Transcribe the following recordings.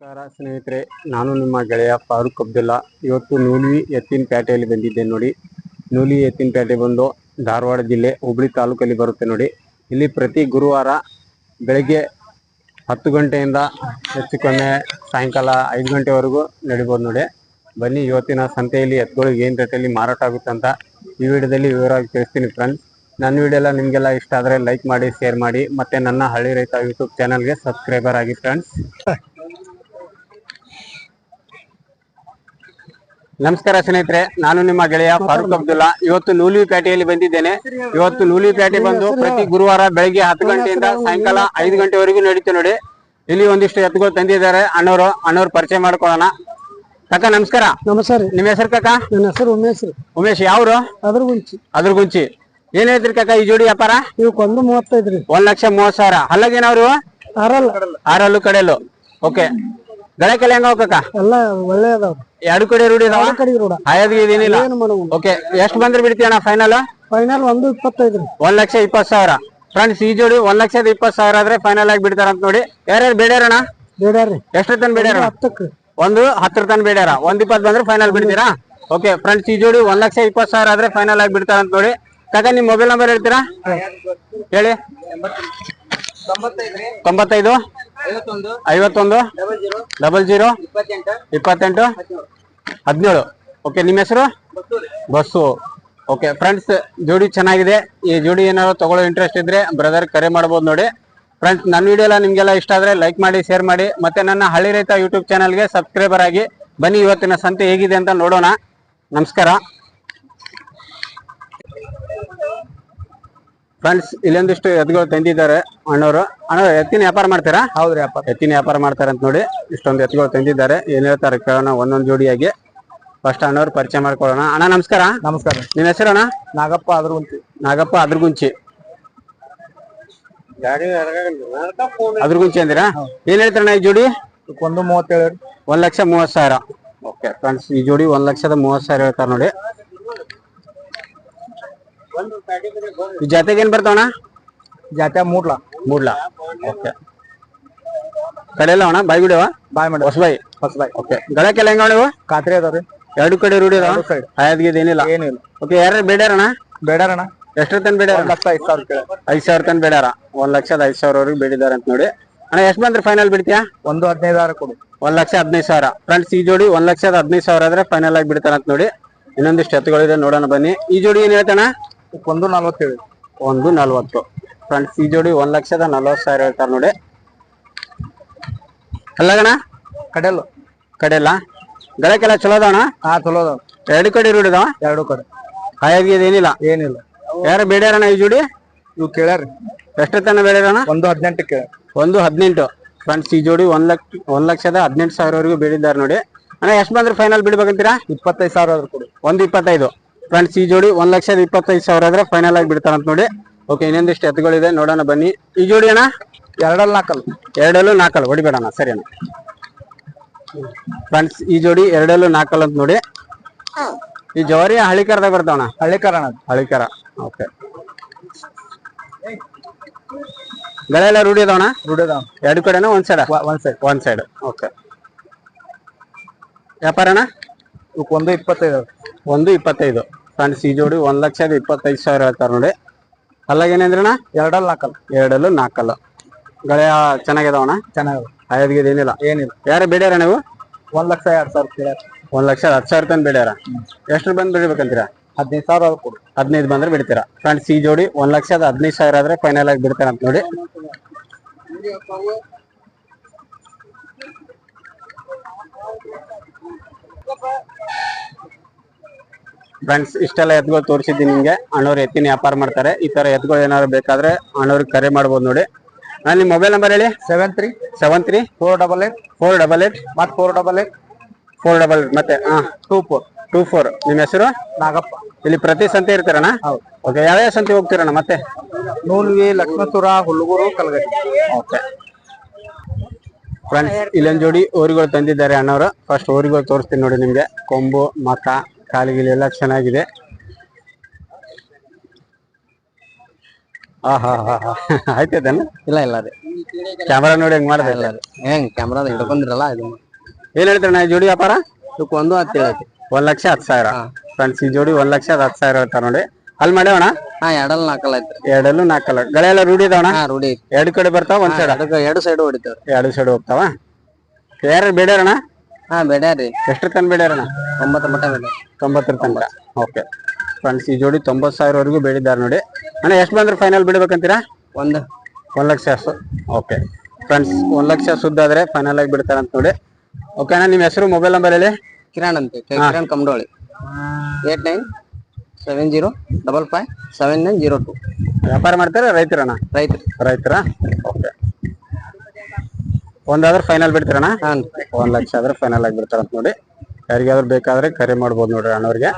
ನಮಸ್ಕಾರ ಸ್ನೇಹಿತರೆ, ನಾನು ನಿಮ್ಮ ಗೆಳೆಯ ಫಾರೂಕ್ ಅಬ್ದುಲ್ಲಾ. ಇವತ್ತು ನೂಲಿ ಎತ್ತಿನ ಪೇಟೆಯಲ್ಲಿ ಬಂದಿದ್ದೆ ನೋಡಿ. ನೂಲಿ ಎತ್ತಿನ ಪೇಟೆ ಬಂದು ಧಾರವಾಡ ಜಿಲ್ಲೆ ಹುಬ್ಳಿ ತಾಲೂಕಲ್ಲಿ ಬರುತ್ತೆ ನೋಡಿ. ಇಲ್ಲಿ ಪ್ರತಿ ಗುರುವಾರ ಬೆಳಗ್ಗೆ ಹತ್ತು ಗಂಟೆಯಿಂದ ಹೆಚ್ಚು ಕಮ್ಮಿ ಸಾಯಂಕಾಲ ಐದು ಗಂಟೆವರೆಗೂ ನಡಿಬೋದು ನೋಡಿ. ಬನ್ನಿ, ಇವತ್ತಿನ ಸಂತೆಯಲ್ಲಿ ಎತ್ತುಗಳು ಏನು ರೇಟಲ್ಲಿ ಮಾರಾಟ ಆಗುತ್ತೆ ಅಂತ ಈ ವಿಡಿಯೋದಲ್ಲಿ ವಿವರವಾಗಿ ತಿಳಿಸ್ತೀನಿ ಫ್ರೆಂಡ್ಸ್ ನನ್ನ ವಿಡಿಯೋ ಎಲ್ಲ ನಿಮಗೆಲ್ಲ ಇಷ್ಟ ಆದರೆ ಲೈಕ್ ಮಾಡಿ ಶೇರ್ ಮಾಡಿ. ಮತ್ತೆ ನನ್ನ ಹಳ್ಳಿ ರೈತ ಯೂಟ್ಯೂಬ್ ಚಾನಲ್ಗೆ ಸಬ್ಸ್ಕ್ರೈಬರ್ ಆಗಿ ಫ್ರೆಂಡ್ಸ್ ನಮಸ್ಕಾರ ಸ್ನೇಹಿತರೆ ನಾನು ನಿಮ್ಮ ಗೆಳೆಯ ಫಾರೂಕ್ ಅಬ್ದುಲ್ಲಾ. ಇವತ್ತು ನೂಲಿ ಪೇಟೆಯಲ್ಲಿ ಬಂದಿದ್ದೇನೆ. ಇವತ್ತು ನೂಲಿ ಪೇಟೆ ಬಂದು ಪ್ರತಿ ಗುರುವಾರ ಬೆಳಗ್ಗೆ ಹತ್ತು ಗಂಟೆಯಿಂದ ಸಾಯಂಕಾಲ ಐದು ಗಂಟೆವರೆಗೂ ನಡೀತು ನೋಡಿ. ಇಲ್ಲಿ ಒಂದಿಷ್ಟು ಎತ್ತುಗಳು ತಂದಿದ್ದಾರೆ. ಅಣ್ಣವರು ಅಣ್ಣವ್ರು ಪರಿಚಯ ಮಾಡ್ಕೊಳ್ಳೋಣ. ಕಾಕ ನಮಸ್ಕಾರ. ನಮಸ್ಕಾರ ನಿಮ್ಮ ಹೆಸರು ಕಾಕ? ನನ್ನ ಹೆಸರು ಉಮೇಶ್ ರೀ. ಉಮೇಶ್ ಯಾವ್ರು? ಅದ್ರ ಗುಂಚಿ ಅದ್ರ ಗುಂಚಿ ಏನ್ ಹೇಳ್ತೀರಿ ಕಾಕ ಈ ಜೋಡಿ ವ್ಯಾಪಾರ? ಇವಕ್ಕೊಂದು ಮೂವತ್ತೈದು ರೀ. ಒಂದ್ ಲಕ್ಷ ಮೂವತ್ ಸಾವಿರ. ಹಲ್ಲಗೇನವ್ರು ಆರಲ್ಲ ಆರಲ್ಲು ಕಡೆಯಲ್ಲು ಓಕೆ ಗಳೆ ಕಲೆ ಹೆಂಗ ಕಾಕ ಎಲ್ಲ ಒಳ್ಳೆ ಎರಡು ಕಡೆ ರೂಢಿ ಅದಾವ? ಕಡೆ ರೋಡ ಆಯೋದ್ ಏನಿಲ್ಲ? ಏನು ಮಾಡೋದು ಓಕೆ ಎಷ್ಟು ಬಂದ್ರೆ ಬಿಡ್ತೀಯಣ್ಣ ಫೈನಲ್ ಫೈನಲ್ ಒಂದು ಇಪ್ಪತ್ತೈದು ಒಂದ್ ಲಕ್ಷ ಇಪ್ಪತ್ ಸಾವಿರ. ಫ್ರೆಂಡ್ಸ್ ಈ ಜೋಡಿ ಒಂದ್ ಲಕ್ಷದ ಇಪ್ಪತ್ ಸಾವಿರ ಆದ್ರೆ ಫೈನಲ್ ಆಗಿ ಬಿಡ್ತಾರ ಅಂತ ನೋಡಿ. ಯಾರ್ಯಾರು ಬೇಡ್ಯಾರಣ ಬೇಡ ರೀ ಎಷ್ಟು ತನ ಬೇಡ್ಯಾರ ಹತ್ತಕ್ಕೆ. ಒಂದು ಹತ್ತರ ತನ ಬೇಡ್ಯಾರ. ಒಂದ್ ಇಪ್ಪತ್ ಬಂದ್ರೆ ಫೈನಲ್ ಬಿಡ್ತೀರಾ? ಓಕೆ ಫ್ರೆಂಡ್ಸ್ ಈ ಜೋಡಿ ಒಂದ್ ಲಕ್ಷ ಇಪ್ಪತ್ ಸಾವಿರ ಆದ್ರೆ ಫೈನಲ್ ಆಗಿ ಬಿಡ್ತಾರ ಅಂತ ನೋಡಿ. ಕಾಕ ನಿಮ್ ಮೊಬೈಲ್ ನಂಬರ್ ಹೇಳ್ತೀರಾ? ಹೇಳಿ. ತೊಂಬತ್ತೈದು? ಐವತ್ತೊಂದು? Double zero? ಇಪ್ಪತ್ತೆಂಟು? ಹದಿನೇಳು. ಓಕೆ ನಿಮ್ಮ ಹೆಸರು? ಬಸ್ಸು ಓಕೆ ಫ್ರೆಂಡ್ಸ್ ಜೋಡಿ ಚೆನ್ನಾಗಿದೆ. ಈ ಜೋಡಿ ಏನಾದ್ರು ತಗೊಳ್ಳೋ ಇಂಟ್ರೆಸ್ಟ್ ಇದ್ರೆ ಬ್ರದರ್ ಕರೆ ಮಾಡ್ಬೋದು ನೋಡಿ. ಫ್ರೆಂಡ್ಸ್ ನನ್ನ ವಿಡಿಯೋ ಎಲ್ಲ ನಿಮಗೆಲ್ಲ ಇಷ್ಟ ಆದ್ರೆ ಲೈಕ್ ಮಾಡಿ ಶೇರ್ ಮಾಡಿ. ಮತ್ತೆ ನನ್ನ ಹಳ್ಳಿ ರೈತ ಯೂಟ್ಯೂಬ್ ಚಾನಲ್ಗೆ ಸಬ್ಸ್ಕ್ರೈಬರ್ ಆಗಿ ಬನ್ನಿ. ಇವತ್ತಿನ ಸಂತೆ ಹೇಗಿದೆ ಅಂತ ನೋಡೋಣ. ನಮಸ್ಕಾರ. ಫ್ರೆಂಡ್ಸ್ ಇಲ್ಲೊಂದಿಷ್ಟು ಎತ್ತುಗಳು ತಂದಿದ್ದಾರೆ ಅಣ್ಣವರು. ಅಣ್ಣ ಎತ್ತಿನ ವ್ಯಾಪಾರ ಮಾಡ್ತೀರಾ? ಹೌದ್ರಿ ಅಪ್ಪ ಎತ್ತಿನ ವ್ಯಾಪಾರ ಮಾಡ್ತಾರೆ ಅಂತ ನೋಡಿ ಇಷ್ಟೊಂದು ಎತ್ತುಗಳು ತಂದಿದ್ದಾರೆ. ಏನ್ ಹೇಳ್ತಾರೆ ಕೇಳೋಣ ಒಂದೊಂದು ಜೋಡಿಯಾಗಿ. ಫಸ್ಟ್ ಅಣ್ಣವ್ರು ಪರಿಚಯ ಮಾಡ್ಕೊಳ್ಳೋಣ. ಅಣ್ಣ ನಮಸ್ಕಾರ. ನಮಸ್ಕಾರ ನಿನ್ನ ಹೆಸರು ಅಣ್ಣ? ನಾಗಪ್ಪ ಅದ್ರಗುಂಚಿ. ನಾಗಪ್ಪ ಅದ್ರಗುಂಚಿ. ಅದ್ರಗುಂಚಿ ಅಂದಿರಾ? ಏನ್ ಹೇಳ್ತಾರಣ್ಣ ಈ ಜೋಡಿ? ಒಂದು ಮೂವತ್ತೇಳು ಒಂದ್ ಲಕ್ಷ ಮೂವತ್ ಸಾವಿರ. ಓಕೆ ಫ್ರೆಂಡ್ಸ್ ಈ ಜೋಡಿ ಒಂದ್ ಲಕ್ಷದ ಮೂವತ್ ಸಾವಿರ ಹೇಳ್ತಾರೆ ನೋಡಿ. ಜೊತೆಗೆ ಏನ್ ಬರ್ತಾವಣ ಜಾತ್ಯ ಮೂಡ್ಲ. ಮೂಡ್ಲಾ. ಓಕೆ. ಕಡೆಯಲ್ಲ ಅಣ್ಣ? ಬಾಯ್ ಬಿಡವ ಬಾಯ್ ಮಾಡಿ ಹೊಸಬಾಯಿ? ಹೊಸಬಾಯಿ. ಓಕೆ. ಗಳಕ್ಕೆಲ್ಲ ಹೆಂಗ ಅಣ್ಣ ಖಾತ್ರಿ ಅದಾವ್ರಿ ಎರಡು ಕಡೆ ರೂಢಿ side. ಆಯದ್ಗಿದ್ ಏನಿಲ್ಲ? ಏನಿಲ್ಲ ಓಕೆ ಯಾರು ಬೇಡ್ಯಾರಣ ಬೇಡಾರಣ ಎಷ್ಟ್ರ ತನ ಬೇಡ್ಯಾರ? ಲಕ್ಷ ಐದು ಸಾವಿರ ಕೇಳ. ಐದ್ ಸಾವಿರ ತನ ಬೇಡಾರ ಒಂದ್ ಲಕ್ಷದ ಐದ್ ಸಾವಿರವರೆಗೆ ಬೇಡಿದಾರ ಅಂತ ನೋಡಿ. ಅಣ್ಣ ಎಷ್ಟ್ ಬಂದ್ರೆ ಫೈನಲ್ ಬಿಡ್ತೀಯಾ? ಒಂದು ಹದಿನೈದು ಸಾವಿರ ಕೊಡು. ಒಂದ್ ಲಕ್ಷ ಹದಿನೈದು ಸಾವಿರ. ಫ್ರೆಂಡ್ಸ್ ಈ ಜೋಡಿ ಒಂದ್ ಲಕ್ಷದ ಹದಿನೈದು ಸಾವಿರ ಆದ್ರೆ ಫೈನಲ್ ಆಗಿ ಬಿಡ್ತಾರ ಅಂತ ನೋಡಿ. ಇನ್ನೊಂದಿಷ್ಟು ಎತ್ತುಗಳಿದೆ ನೋಡೋಣ ಬನ್ನಿ. ಈ ಜೋಡಿ ಏನ್ ಹೇಳ್ತಾನ ಒಂದು ನಲ್ವತ್ತೇಳು. ಒಂದು ನಲ್ವತ್ತು. ಫ್ರೆಂಡ್ಸ್ ಈ ಜೋಡಿ ಒಂದ್ ಲಕ್ಷದ ನಲ್ವತ್ತು ಸಾವಿರ ಹೇಳ್ತಾರ ನೋಡಿ. ಅಲ್ಲಗಣ ಕಡೆಯಲ್ಲು ಕಡೆಲ್ಲ. ಗಳಕ್ಕೆಲ್ಲ ಚಲೋ ಅದಾವಣ ಹಾ ಚಲೋ ಅದಾವ ಎರಡು ಕಡೆ ರೂಢಿ ಇದಾವ ಎರಡು ಕಡೆ. ಹಾಯಾಗಿ ಏನಿಲ್ಲ? ಏನಿಲ್ಲ. ಯಾರು ಬೇಡ್ಯಾರಣ ಈ ಜೋಡಿ? ಇವು ಕೇಳ್ಯಾರಿ ಎಷ್ಟು ತನ ಬೇಡ್ಯಾರಣ ಒಂದು ಹದಿನೆಂಟು ಕೇಳ ಒಂದು ಹದಿನೆಂಟು. ಫ್ರೆಂಡ್ಸ್ ಈ ಜೋಡಿ ಒಂದ್ ಲಕ್ಷ ಒಂದ್ ಲಕ್ಷದ ಹದಿನೆಂಟು ಸಾವಿರವರೆಗೂ ಬೇಡಿದ್ದಾರೆ ನೋಡಿ. ಅಣ್ಣ ಎಷ್ಟು ಬಂದ್ರೆ ಫೈನಲ್ ಬಿಡ್ಬೇಕಂತೀರಾ? ಇಪ್ಪತ್ತೈದು ಸಾವಿರ ಕೊಡು. ಒಂದು ಇಪ್ಪತ್ತೈದು. ಫ್ರೆಂಡ್ಸ್ ಈ ಜೋಡಿ ಒಂದ್ ಲಕ್ಷದ ಇಪ್ಪತ್ತೈದು ಸಾವಿರ ಆದ್ರೆ ಫೈನಲ್ ಆಗಿ ಬಿಡ್ತಾರಂತ ನೋಡಿ. ಓಕೆ ಇನ್ನೊಂದಿಷ್ಟು ಎತ್ತುಗಳಿದೆ ನೋಡೋಣ ಬನ್ನಿ. ಈ ಜೋಡಿ ಅಣ್ಣ? ಎರಡಲ್ಲಿ ನಾಲ್ಕಲ್ಲ. ಎರಡಲ್ಲೂ ನಾಲ್ಕಲ್ಲ ಹೊಡಿಬೇಡಣ್ಣ ಸರಿ ಅಣ್ಣ. ಫ್ರೆಂಡ್ಸ್ ಈ ಜೋಡಿ ಎರಡಲ್ಲೂ ನಾಲ್ಕಲ್ ಅಂತ ನೋಡಿ. ಈ ಜವಾರಿ ಹಳಿಕರದಾಗ ಬರ್ತಾವಣ ಹಳಿಕರ ಅಣ್ಣ ಹಳಿಕರ ಓಕೆ ಗಳೆಲ್ಲ ರೂಢಿ ಅದಾವಣ ರೂಢಿ ಅದಾವ. ಎರಡು ಕಡೆನ ಒಂದ್ ಸೈಡ್ ಒಂದ್ ಸೈಡ್ ಒಂದ್ ಸೈಡ್ ಓಕೆ ವ್ಯಾಪಾರಣ ಒಂದು ಇಪ್ಪತ್ತೈದು. ಒಂದು ಇಪ್ಪತ್ತೈದು. ಫ್ರೆಂಡ್ಸ್ ಈ ಜೋಡಿ ಒಂದ್ ಲಕ್ಷದ ಇಪ್ಪತ್ತೈದು ಸಾವಿರ ಹೇಳ್ತಾರೆ ನೋಡಿ. ಅಲ್ಲಾಗೇನೇಂದ್ರಣ್ಣ ಎರಡಲ್ಲಿ ನಾಲ್ಕಲ್ಲ ಎರಡಲ್ಲೂ ನಾಲ್ಕಲ್ಲ ಗಳೆಯ ಚೆನ್ನಾಗಿದಾವಣ ಚೆನ್ನಾಗಿ ಆಯದ್ಗಿದ್ ಏನಿಲ್ಲ. ಏನಿಲ್ಲ. ಯಾರು ಬೇಡ್ಯಾರ ನೀವು? ಒಂದ್ ಲಕ್ಷ ಎರಡ್ ಸಾವಿರ ಕೇಳ್ಯಾರ. ಒಂದ್ ಲಕ್ಷ ಹತ್ತು ಸಾವಿರ ತನಕ ಬೇಡ್ಯಾರ. ಎಷ್ಟು ಬಂದು ಬಿಡ್ಬೇಕಂತೀರಾ? ಹದಿನೈದು ಸಾವಿರ ಆದ್ರೂ ಕೊಡು. ಹದಿನೈದು ಬಂದ್ರೆ ಬಿಡ್ತೀರಾ. ಫ್ರೆಂಡ್ಸ್ ಈ ಜೋಡಿ ಒಂದ್ ಲಕ್ಷದ ಹದಿನೈದು ಸಾವಿರ ಆದ್ರೆ ಫೈನಲ್ ಆಗಿ ಬಿಡ್ತಾರ ಅಂತ ನೋಡಿ. ಫ್ರೆಂಡ್ಸ್ ಇಷ್ಟೆಲ್ಲ ಎತ್ಗಳು ತೋರಿಸಿದ್ದೀನಿ ನಿಮಗೆ. ಅಣ್ಣವ್ರು ಎತ್ತಿನ ವ್ಯಾಪಾರ ಮಾಡ್ತಾರೆ. ಈ ತರ ಎತ್ಗಳು ಏನಾದ್ರು ಬೇಕಾದ್ರೆ ಅಣ್ಣವ್ರಿಗೆ ಕರೆ ಮಾಡ್ಬೋದು ನೋಡಿ. ನಾನು ನಿಮ್ಮ ಮೊಬೈಲ್ ನಂಬರ್ ಹೇಳಿ? Seven three seven three four double eight four double eight ಮತ್ತೆ four double eight four double ಮತ್ತೆ ಹಾ. ಟೂ ಫೋರ್ ಟೂ ಫೋರ್ ನಿಮ್ಮ ಹೆಸರು? ನಾಗಪ್ಪ. ಇಲ್ಲಿ ಪ್ರತಿ ಸಂತೆ ಇರ್ತೀರಣ ಓಕೆ ಯಾವ್ಯಾವ ಸಂತೆ ಹೋಗ್ತೀರಣ್ಣ ಮತ್ತೆ? ನೂಲ್ವಿ ಲಕ್ಷ್ಮೀಪುರ ಹುಲ್ಲುಗೂರು ಕಲಗಟ್ಟಿ ಓಕೆ ಫ್ರೆಂಡ್ಸ್ ಇಲ್ಲೊಂದು ಜೋಡಿ ಓರಿಗಳು ತಂದಿದ್ದಾರೆ ಅಣ್ಣವರು. ಫಸ್ಟ್ ಓರಿಗಳು ತೋರಿಸ್ತೀನಿ ನೋಡಿ ನಿಮ್ಗೆ. ಕೊಂಬು ಮಕ ಕಾಲಿಗಿಲಿ ಎಲ್ಲ ಚೆನ್ನಾಗಿದೆ. ಹಾ ಹಾ ಹಾ. ಹಾ ಆಯ್ತದೇನು ಇಲ್ಲ ಇಲ್ಲ ರೀ ಕ್ಯಾಮ್ರಾ ನೋಡಿ ಹೆಂಗ್ ಮಾಡಿದೆ ಹೆಂಗ್? ಕ್ಯಾಮ್ರಾದ ಹಿಡ್ಕೊಂಡಿರಲ್ಲ ಇದು. ಏನ್ ಹೇಳ್ತಾರಣ್ಣ ಈ ಜೋಡಿ ವ್ಯಾಪಾರ? ಇದಕ್ಕೆ ಒಂದು ಹತ್ತು ಹೇಳಿ ಒಂದ್ ಲಕ್ಷ ಹತ್ತು ಸಾವಿರ. ಫ್ರೆಂಡ್ಸ್ ಈ ಜೋಡಿ ಒಂದ್ ಲಕ್ಷದ ಹತ್ತು ಸಾವಿರ ಹೇಳ್ತಾರ ನೋಡಿ. ಅಲ್ಲಿ ಮಾಡ್ಯಾವಣ ಹಾ ಎರಡಲ್ಲಿ ನಾಲ್ಕಲ್ಲ ಐತ್ರಿ ಎರಡಲ್ಲೂ ನಾಲ್ಕಲ್ಲ. ಗಳೆಲ್ಲ ರೂಢಿ ಇದಾವಣ ಹಾ ರೂಢಿ ಐತಿ. ಎರಡು ಕಡೆ ಬರ್ತಾವ ಒಂದ್ ಸೈಡ್ ಅದಕ್ಕೆ ಎರಡು ಸೈಡ್ ಹೊಡಿತಾವ ಎರಡು ಸೈಡ್ ಹೋಗ್ತಾವ? ಯಾರು ಬೇಡ್ಯಾರಣ ಹಾ ಬೆಡ್ಯಾರಿ ಎಷ್ಟ್ರ ತನ ಬೇಡ್ಯಾರಣ ಒಂಬತ್ತು ಮಟ್ಟ ಬೇಡ ತೊಂಬತ್ತರ ತನಕ. ಓಕೆ ಫ್ರೆಂಡ್ಸ್ ಈ ಜೋಡಿ ತೊಂಬತ್ತು ಸಾವಿರವರೆಗೂ ಬೆಳಿದ್ದಾರೆ ನೋಡಿ. ಅಣ್ಣ ಎಷ್ಟು ಬಂದ್ರೆ ಫೈನಲ್ ಬಿಡ್ಬೇಕಂತೀರಾ? ಒಂದು. ಒಂದ್ ಲಕ್ಷ ಓಕೆ ಫ್ರೆಂಡ್ಸ್ ಒಂದ್ ಲಕ್ಷ ಸುದ್ದಾದ್ರೆ ಫೈನಲ್ ಆಗಿ ಬಿಡ್ತಾರೆ ಅಂತ ನೋಡಿ. ಓಕೆ ಅಣ್ಣ ನಿಮ್ಮ ಹೆಸರು ಮೊಬೈಲ್ ನಂಬರ್ ಹೇಳಿ. ಕಿರಣ್ ಅಂತ Kiran Kamadoli eight nine seven zero double five seven nine zero two. ವ್ಯಾಪಾರ ಮಾಡ್ತಾರೆ ರೈತರಣ್ಣ? ರೈತರು. ರೈತರ? ಓಕೆ ಒಂದಾದ್ರೆ ಫೈನಲ್ ಬಿಡ್ತಾರಣ್ಣ? ಒಂದ್ ಲಕ್ಷ ಆದ್ರೆ ಫೈನಲ್ ಆಗಿ ಬಿಡ್ತಾರ ಅಂತ ನೋಡಿ. ಯಾರಿಗಾದ್ರೂ ಬೇಕಾದ್ರೆ ಕರೆ ಮಾಡ್ಬೋದು ನೋಡ್ರಿ ಅಣ್ಣವ್ರಿಗೆ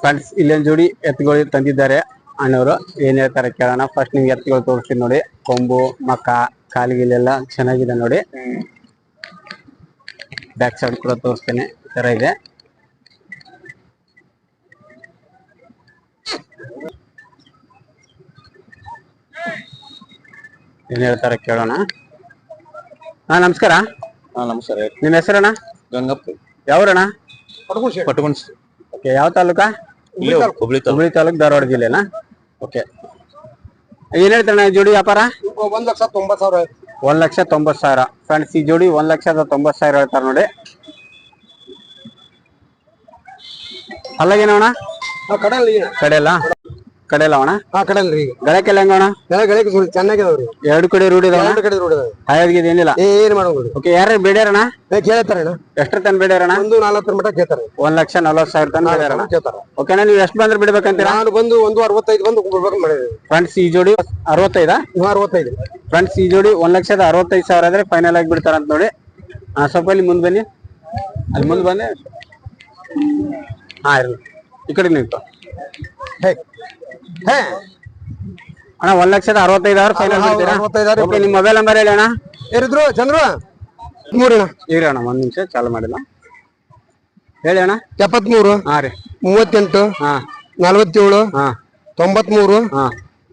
ಫ್ರೆಂಡ್ಸ್ ಇಲ್ಲೊಂದ್ ಜೋಡಿ ಎತ್ತುಗಳು ತಂದಿದ್ದಾರೆ ಅಣ್ಣವರು. ಏನ್ ಹೇಳ್ತಾರೆ ಕೇಳೋಣ. ಫಸ್ಟ್ ನಿಮ್ಗೆ ಎತ್ತುಗಳು ತೋರಿಸ್ತೀನಿ ನೋಡಿ. ಕೊಂಬು ಮಕ್ಕ ಕಾಲಿಗಿಲೆಲ್ಲ ಚೆನ್ನಾಗಿದೆ ನೋಡಿ. ಬ್ಯಾಕ್ ಸೈಡ್ ಕೂಡ ತೋರಿಸ್ತೇನೆ. ಈ ತರ ಇದೆ. ಏನ್ ಹೇಳ್ತಾರೆ ಕೇಳೋಣ. ಹಾ ನಮಸ್ಕಾರ. ಹಾ ನಮಸ್ಕಾರ ನಿಮ್ ಹೆಸರಣ್ಣ? ಗಂಗಪ್ಪ. ಯಾವ್ರಣ್ಣ? ಪಟ್ಕೊಂಡ್ ಓಕೆ ಯಾವ ತಾಲೂಕಾ? ಹುಬ್ಳಿ ಹುಬ್ಳಿ ತಾಲೂಕ್. ಧಾರವಾಡ ಜಿಲ್ಲೆನಾ? ಓಕೆ. ಏನ್ ಹೇಳ್ತಾರಣ್ಣ ಈ ಜೋಡಿ ವ್ಯಾಪಾರ? ಒಂದ್ ಲಕ್ಷ ತೊಂಬತ್ ಸಾವಿರ ಒಂದ್ ಲಕ್ಷ ತೊಂಬತ್ ಸಾವಿರ. ಫ್ರೆಂಡ್ಸ್ ಈ ಜೋಡಿ ಒಂದ್ ಲಕ್ಷದ ತೊಂಬತ್ ಸಾವಿರ ಹೇಳ್ತಾರ ನೋಡಿ. ಅಲ್ಲಾಗೇನವಣ ಕಡಲ್ ಅಣ್ಣ? ಅವಣ ಕಡೆ ರೀ ಗಳಕ್ಕೆಲ್ಲ ಚೆನ್ನಾಗಿದಾವ್ರಿ ಎರಡು ಕಡೆ ರೂಢಿ ಎರಡು ಕಡೆ ಏನಿಲ್ಲ? ಏನ್ ಮಾಡೋದು ಓಕೆ ಯಾರು ಬೇಡ್ಯಾರಣ ಕೇಳ್ತಾರಣ್ಣ ಎಷ್ಟು ತನ ಬೇಡ್ಯಾರಣ ಒಂದು ನಾಲ್ಕರ ಮಟ್ಟ ಕೇಳ್ತಾರೆ. ಒಂದ್ ಲಕ್ಷ ನಲ್ವತ್ ಸಾವಿರ ತನ ಬೇಡ್ಯಾರಣ ಕೇಳ್ತಾರ. ಓಕೆನಾ ನೀವು ಎಷ್ಟು ಬಂದ್ರೆ ಬಿಡ್ಬೇಕಂತೀರಾ? ನಾನು ಬಂದು ಒಂದು ಅರವತ್ತೈದು ಬಂದು ಬಿಡ್ಬೇಕು ಫ್ರೆಂಡ್ಸ್ ಈ ಜೋಡಿ ಅರವತ್ತೈದಾ? ಫ್ರೆಂಡ್ಸ್ ಈ ಜೋಡಿ ಒಂದ್ ಲಕ್ಷದ ಅರವತ್ತೈದು ಸಾವಿರ ಆದ್ರೆ ಫೈನಲ್ ಆಗಿ ಬಿಡ್ತಾರ ಅಂತ ನೋಡಿ. ಆ ಸ್ವಲ್ಪ ಅಲ್ಲಿ ಮುಂದ್ ಬನ್ನಿ. ಅಲ್ಲಿ ಮುಂದ್ ಬನ್ನಿ. ಹಾ ಇರ್ಲಿ. ಈ ಕಡೆ ನಿಂತು ಹೇ ಹೇ! ಅಣ್ಣ ಒಂದ್ ಲಕ್ಷದ ಅರವತ್ತೈದು ಸಾವಿರ ಫೈನಲ್ ಬಿಡ್ತೀರಾ? ಓಕೆ ನಿಮ್ಮ ಮೊಬೈಲ್ ನಂಬರ್ ಹೇಳಿ ಅಣ್ಣ. ಏರಿದ್ರು ಚಂದ್ರು? ಮೂರಣ್ಣ ಇರಿ ಅಣ್ಣ ಒಂದ್ ನಿಮಿಷ ಚಾಲು ಮಾಡಿಲ್ಲ. ಹೇಳಿ ಅಣ್ಣ. ಎಪ್ಪತ್ಮೂರು ಹಾ ರೀ. ಮೂವತ್ತೆಂಟು ಹಾ. ನಲವತ್ತೇಳು ಹಾ. ತೊಂಬತ್ಮೂರು ಹಾ.